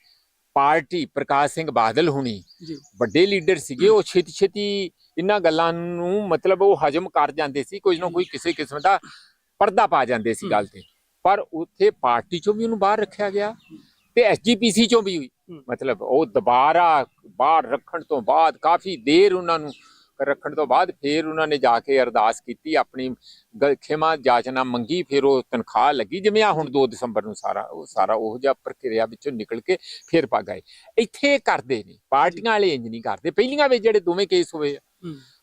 ਪਾਰਟੀ ਪ੍ਰਕਾਸ਼ ਸਿੰਘ ਬਾਦਲ ਹੁਣੀ ਵੱਡੇ ਲੀਡਰ ਸੀਗੇ ਉਹ ਛੇਤੀ ਛੇਤੀ ਇਹਨਾਂ ਗੱਲਾਂ ਨੂੰ ਮਤਲਬ ਉਹ ਹਜਮ ਕਰ ਜਾਂਦੇ ਸੀ ਕੋਈ ਨਾ ਕੋਈ ਕਿਸੇ ਕਿਸਮ ਦਾ ਪਰਦਾ ਪਾ ਜਾਂਦੇ ਸੀ ਗੱਲ ਤੇ। ਪਰ ਉੱਥੇ ਪਾਰਟੀ ਚੋਂ ਵੀ ਉਹਨੂੰ ਬਾਹਰ ਰੱਖਿਆ ਗਿਆ। ਤੇ ਐਸਜੀਪੀਸੀ ਚੋਂ ਵੀ ਹੂੰ। ਮਤਲਬ ਉਹ ਦੁਬਾਰਾ ਬਾਹਰ ਰੱਖਣ ਤੋਂ ਬਾਅਦ ਕਾਫੀ ਦੇਰ ਉਹਨਾਂ ਨੂੰ ਰੱਖਣ ਤੋਂ ਬਾਅਦ ਫਿਰ ਉਹਨਾਂ ਨੇ ਜਾ ਕੇ ਅਰਦਾਸ ਕੀਤੀ ਆਪਣੀ ਖਿਮਾ ਜਾਚਨਾ ਮੰਗੀ ਫਿਰ ਉਹ ਤਨਖਾਹ ਲੱਗੀ ਜਿਵੇਂ ਆ ਹੁਣ 2 ਦਸੰਬਰ ਨੂੰ ਸਾਰਾ ਉਹ ਸਾਰਾ ਉਹ ਜਿਹਾ ਪ੍ਰਕਿਰਿਆ ਵਿੱਚੋਂ ਨਿਕਲ ਕੇ ਫਿਰ ਪਾ ਗਏ ਇੱਥੇ ਕਰਦੇ ਨੇ ਪਾਰਟੀਆਂ ਵਾਲੇ ਇੰਜ ਨਹੀਂ ਕਰਦੇ। ਪਹਿਲੀਆਂ ਵਿੱਚ ਜਿਹੜੇ ਦੋਵੇਂ ਕੇਸ ਹੋਏ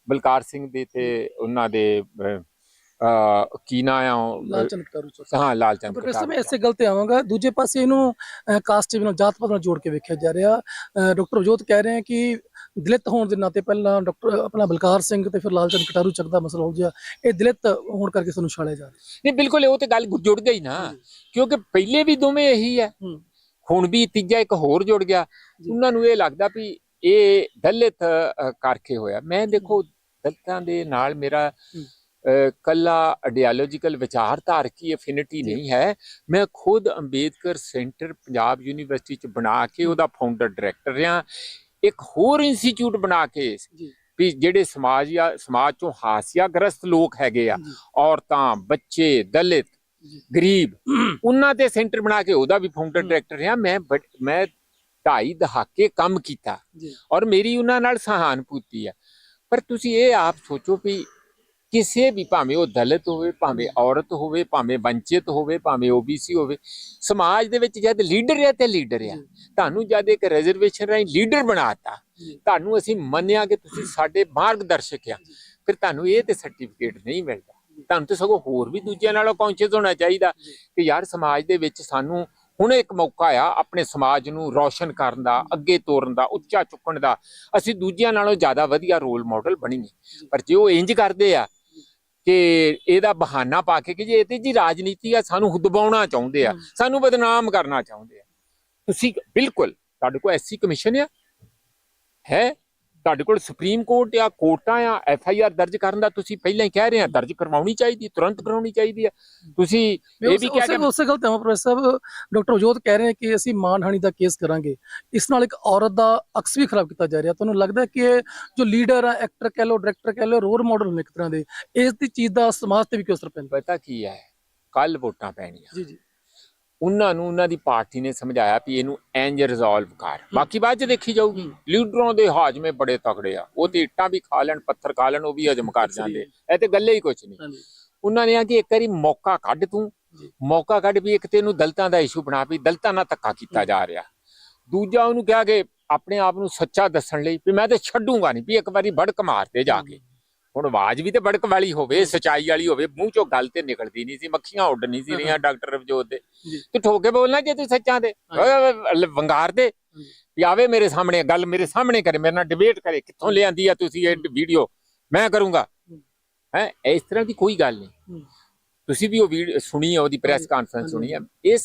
ਬਲਕਾਰ ਸਿੰਘ ਦੇ ਤੇ ਉਹਨਾਂ ਦੇ ਕੀ ਨਾਂ ਆ ਹਾਂ ਲਾਲਚੰਦ ਪ੍ਰੋਫੈਸਰ ਮੈਂ ਇਸੇ ਗੱਲ ਤੇ ਆਵਾਂਗਾ ਦੂਜੇ ਪਾਸੇ ਇਹਨੂੰ ਕਾਸਟ ਨਾਲ ਜਾਤ ਪਾਤ ਨਾਲ ਜੋੜ ਕੇ ਵੇਖਿਆ ਜਾ ਰਿਹਾ ਡਾਕਟਰ ਅਜੋਤ ਕਹਿ ਰਹੇ ਹੈ ਕਿ ਦਲਿਤ ਹੋਣ ਦੇ ਨਾਤੇ ਪਹਿਲਾਂ ਡਾਕਟਰ ਆਪਣਾ ਬਲਕਾਰ ਸਿੰਘ ਤੇ ਫਿਰ ਲਾਲਚੰਦ ਕਟਾਰੂ ਚੱਕ ਦਾ ਮਸਲਾ ਹੋ ਗਿਆ ਇਹ ਦਲਿਤ ਹੋਣ ਕਰਕੇ ਸਾਨੂੰ ਛਾਲਿਆ ਜਾ ਰਿਹਾ ਨਹੀਂ ਬਿਲਕੁਲ ਉਹ ਤੇ ਗੱਲ ਜੁੜ ਗਈ ਨਾ ਕਿਉਂਕਿ ਪਹਿਲੇ ਵੀ ਦੋਵੇਂ ਇਹੀ ਹੈ ਹੁਣ ਵੀ ਤੀਜਾ ਇੱਕ ਹੋਰ ਜੁੜ ਗਿਆ। ਉਹਨਾਂ ਨੂੰ ਇਹ ਲੱਗਦਾ ਵੀ ਇਹ ਦਲਿਤ ਕਰਕੇ ਹੋਇਆ ਮੈਂ ਦੇਖੋ ਦਲਿਤਾਂ ਦੇ ਨਾਲ ਮੇਰਾ ਕੱਲਾ ਆਈਡੀਓਲੋਜੀਕਲ ਵਿਚਾਰਧਾਰਕੀ ਅਫਿਨਿਟੀ ਜੀ। ਨਹੀਂ ਹੈ? ਮੈਂ ਖੁਦ ਅੰਬੇਦਕਰ ਸੈਂਟਰ ਪੰਜਾਬ ਯੂਨੀਵਰਸਿਟੀ ਚ ਬਣਾ ਕੇ ਉਹਦਾ ਫਾਊਂਡਰ ਡਾਇਰੈਕਟਰ ਰਿਹਾ। ਇੱਕ ਹੋਰ ਇੰਸਟੀਚਿਊਟ ਬਣਾ ਕੇ ਵੀ ਜਿਹੜੇ ਸਮਾਜ ਜਾਂ ਸਮਾਜ ਚੋਂ ਹਾਸਿਆਗ੍ਰਸਤ ਲੋਕ ਹੈਗੇ ਆ ਔਰਤਾਂ ਬੱਚੇ ਦਲਿਤ ਗਰੀਬ ਉਹਨਾਂ ਦੇ ਸੈਂਟਰ ਬਣਾ ਕੇ ਉਹਦਾ ਵੀ ਫਾਊਂਡਰ। ਡਾਇਰੈਕਟਰ ਰਿਹਾ। ਮੈਂ ਮੈਂ ਢਾਈ ਦਹਾਕੇ ਕੰਮ ਕੀਤਾ ਔਰ ਮੇਰੀ ਉਹਨਾਂ ਨਾਲ ਸਹਾਨੁਭੂਤੀ ਹੈ। ਪਰ ਤੁਸੀਂ ਇਹ ਆਪ ਸੋਚੋ ਵੀ ਕਿਸੇ ਵੀ ਭਾਵੇਂ ਉਹ ਦਲਿਤ ਹੋਵੇ ਭਾਵੇਂ ਔਰਤ ਹੋਵੇ ਭਾਵੇਂ ਵੰਚਿਤ ਹੋਵੇ ਭਾਵੇਂ ਓਬੀਸੀ ਹੋਵੇ ਸਮਾਜ ਦੇ ਵਿੱਚ ਜਦ ਲੀਡਰ ਹੈ ਤੇ ਲੀਡਰ ਆ ਤੁਹਾਨੂੰ ਜਦ ਇੱਕ ਰਿਜ਼ਰਵੇਸ਼ਨ ਰਾਹੀਂ ਲੀਡਰ ਬਣਾਤਾ ਤੁਹਾਨੂੰ ਅਸੀਂ ਮੰਨਿਆ ਕਿ ਤੁਸੀਂ ਸਾਡੇ ਮਾਰਗਦਰਸ਼ਕ ਆ। ਫਿਰ ਤੁਹਾਨੂੰ ਇਹ ਤੇ ਸਰਟੀਫਿਕੇਟ ਨਹੀਂ ਮਿਲਦਾ। ਤੁਹਾਨੂੰ ਤੇ ਸਗੋਂ ਹੋਰ ਵੀ ਦੂਜਿਆਂ ਨਾਲੋਂ ਕੌਨਸ਼ੀਅਸ ਹੋਣਾ ਚਾਹੀਦਾ। ਕਿ ਯਾਰ ਸਮਾਜ ਦੇ ਵਿੱਚ ਸਾਨੂੰ ਹੁਣ ਇੱਕ ਮੌਕਾ ਆ ਆਪਣੇ ਸਮਾਜ ਨੂੰ ਰੌਸ਼ਨ ਕਰਨ ਦਾ ਅੱਗੇ ਤੋਰਨ ਦਾ ਉੱਚਾ ਚੁੱਕਣ ਦਾ। ਅਸੀਂ ਦੂਜਿਆਂ ਨਾਲੋਂ ਜ਼ਿਆਦਾ ਵਧੀਆ ਰੋਲ ਮਾਡਲ ਬਣੀਏ। ਪਰ ਜੇ ਉਹ ਇੰਜ ਕਰਦੇ ਆ ਕਿ ਇਹਦਾ ਬਹਾਨਾ ਪਾ ਕੇ ਕਿ ਜੇ ਇਹ ਤੇ ਜੀ ਰਾਜਨੀਤੀ ਆ ਸਾਨੂੰ ਦਬਾਉਣਾ ਚਾਹੁੰਦੇ ਆ। ਸਾਨੂੰ ਬਦਨਾਮ ਕਰਨਾ ਚਾਹੁੰਦੇ ਆ ਤੁਸੀਂ ਬਿਲਕੁਲ ਤੁਹਾਡੇ ਕੋਲ ਐਸਸੀ ਕਮਿਸ਼ਨ ਆ ਹੈ ਤੁਹਾਡੇ ਕੋਲ ਸੁਪਰੀਮ ਕੋਰਟ ਆ ਕੋਰਟਾਂ ਆ ਐਫ ਆਈ ਆਰ ਦਰਜ ਕਰਨ ਦਾ ਤੁਸੀਂ ਪਹਿਲਾਂ ਹੀ ਕਹਿ ਰਹੇ ਆ ਦਰਜ ਕਰਵਾਉਣੀ ਚਾਹੀਦੀ ਤੁਰੰਤ ਕਰਵਾਉਣੀ ਚਾਹੀਦੀ ਆ। ਤੁਸੀਂ ਇਹ ਵੀ ਕਿਹਾ ਕਿ ਉਸੇ ਗੱਲ ਤੇ ਪ੍ਰੋਫੈਸਰ ਸਾਹਿਬ। ਡਾਕਟਰ ਅਜੋਤ ਕਹਿ ਰਹੇ ਹੈ ਕਿ ਅਸੀਂ ਮਾਨਹਾਨੀ ਦਾ ਕੇਸ ਕਰਾਂਗੇ। ਇਸ ਨਾਲ ਇੱਕ ਔਰਤ ਦਾ ਅਕਸ ਵੀ ਖਰਾਬ ਕੀਤਾ ਜਾ ਰਿਹਾ। ਤੁਹਾਨੂੰ ਲੱਗਦਾ ਹੈ ਕਿ ਜੋ ਲੀਡਰ ਹੈ ਐਕਟਰ ਕਹਿ ਲਓ ਡਾਇਰੈਕਟਰ ਕਹਿ ਲਓ ਰੋਲ ਮਾਡਲ ਨੇ ਇੱਕ ਤਰ੍ਹਾਂ ਦੇ ਇਸ ਦੀ ਚੀਜ਼ ਦਾ ਸਮਾਜ ਤੇ ਵੀ ਕਿਉਂ ਅਸਰ ਪੈਂਦਾ? ਪਤਾ ਕੀ ਹੈ? ਕੱਲ ਵੋਟਾਂ ਪੈਣੀਆਂ। ਜੀ ਜੀ। ਉਹਨਾਂ ਨੂੰ ਉਹਨਾਂ ਦੀ ਪਾਰਟੀ ਨੇ ਸਮਝਾਇਆ ਵੀ ਇਹਨੂੰ ਇੰਜ ਰਿਜ਼ੋਲਵ ਕਰ। ਬਾਕੀ ਬਾਅਦ ਚ ਦੇਖੀ ਜਾਊਗੀ। ਲੀਡਰਾਂ ਦੇ ਹਾਜ਼ਮੇ ਬੜੇ ਤਕੜੇ ਆ। ਉਹ ਤੇ ਇੱਟਾਂ ਵੀ ਖਾ ਲੈਣ ਪੱਥਰ ਖਾ ਲੈਣ ਉਹ ਵੀ ਹਜਮ ਕਰ ਜਾਂਦੇ। ਇਹ ਤੇ ਗੱਲੇ ਹੀ ਕੁਛ ਨਹੀਂ। ਉਹਨਾਂ ਨੇ ਆ ਕਿ ਇੱਕ ਵਾਰੀ ਮੌਕਾ ਕੱਢ ਤੂੰ। ਮੌਕਾ ਕੱਢ ਵੀ ਇੱਕ ਤੇ ਇਹਨੂੰ ਦਲਤਾਂ ਦਾ ਇਸ਼ੂ ਬਣਾ ਵੀ ਦਲਤਾਂ ਨਾਲ ਧੱਕਾ ਕੀਤਾ ਜਾ ਰਿਹਾ। ਦੂਜਾ ਉਹਨੂੰ ਕਿਹਾ ਕਿ ਆਪਣੇ ਆਪ ਨੂੰ ਸੱਚਾ ਦੱਸਣ ਲਈ ਵੀ ਮੈਂ ਤੇ ਛੱਡੂਗਾ ਨਹੀਂ ਵੀ ਇੱਕ ਵਾਰੀ ਭੜਕ ਮਾਰਦੇ ਜਾ ਕੇ। ਹੁਣ ਆਵਾਜ਼ ਵੀ ਤੇ ਭੜਕ ਵਾਲੀ ਹੋਵੇ ਸਚਾਈ ਵਾਲੀ ਹੋਵੇ ਮੂੰਹ ਚੋਂ ਗੱਲ ਤੇ ਨਿਕਲਦੀ ਨਹੀਂ ਸੀ ਮੱਖੀਆਂ ਉੱਡ ਨਹੀਂ ਸੀ ਰਹੀਆਂ ਡਾਕਟਰ ਰਵਜੋਤ ਦੇ। ਤੂੰ ਠੋਕ ਬੋਲਣਾ ਜੇ ਤੂੰ ਸੱਚਾਂ ਦੇ। ਵੰਗਾਰ ਦੇ। ਵੀ ਆਵੇ ਮੇਰੇ ਸਾਹਮਣੇ ਗੱਲ ਮੇਰੇ ਸਾਹਮਣੇ ਕਰੇ ਮੇਰੇ ਨਾਲ ਡਿਬੇਟ ਕਰੇ ਕਿੱਥੋਂ ਲਿਆਂਦੀ ਆ ਤੁਸੀਂ ਇਹ ਵੀਡੀਓ ਮੈਂ ਕਰੂੰਗਾ। ਹੈ। ਇਸ ਤਰ੍ਹਾਂ ਦੀ ਕੋਈ ਗੱਲ ਨਹੀਂ। ਤੁਸੀਂ ਵੀ ਉਹ ਵੀਡੀਓ ਸੁਣੀ ਹੈ ਉਹਦੀ ਪ੍ਰੈਸ ਕਾਨਫਰੰਸ। ਸੁਣੀ ਹੈ ਇਸ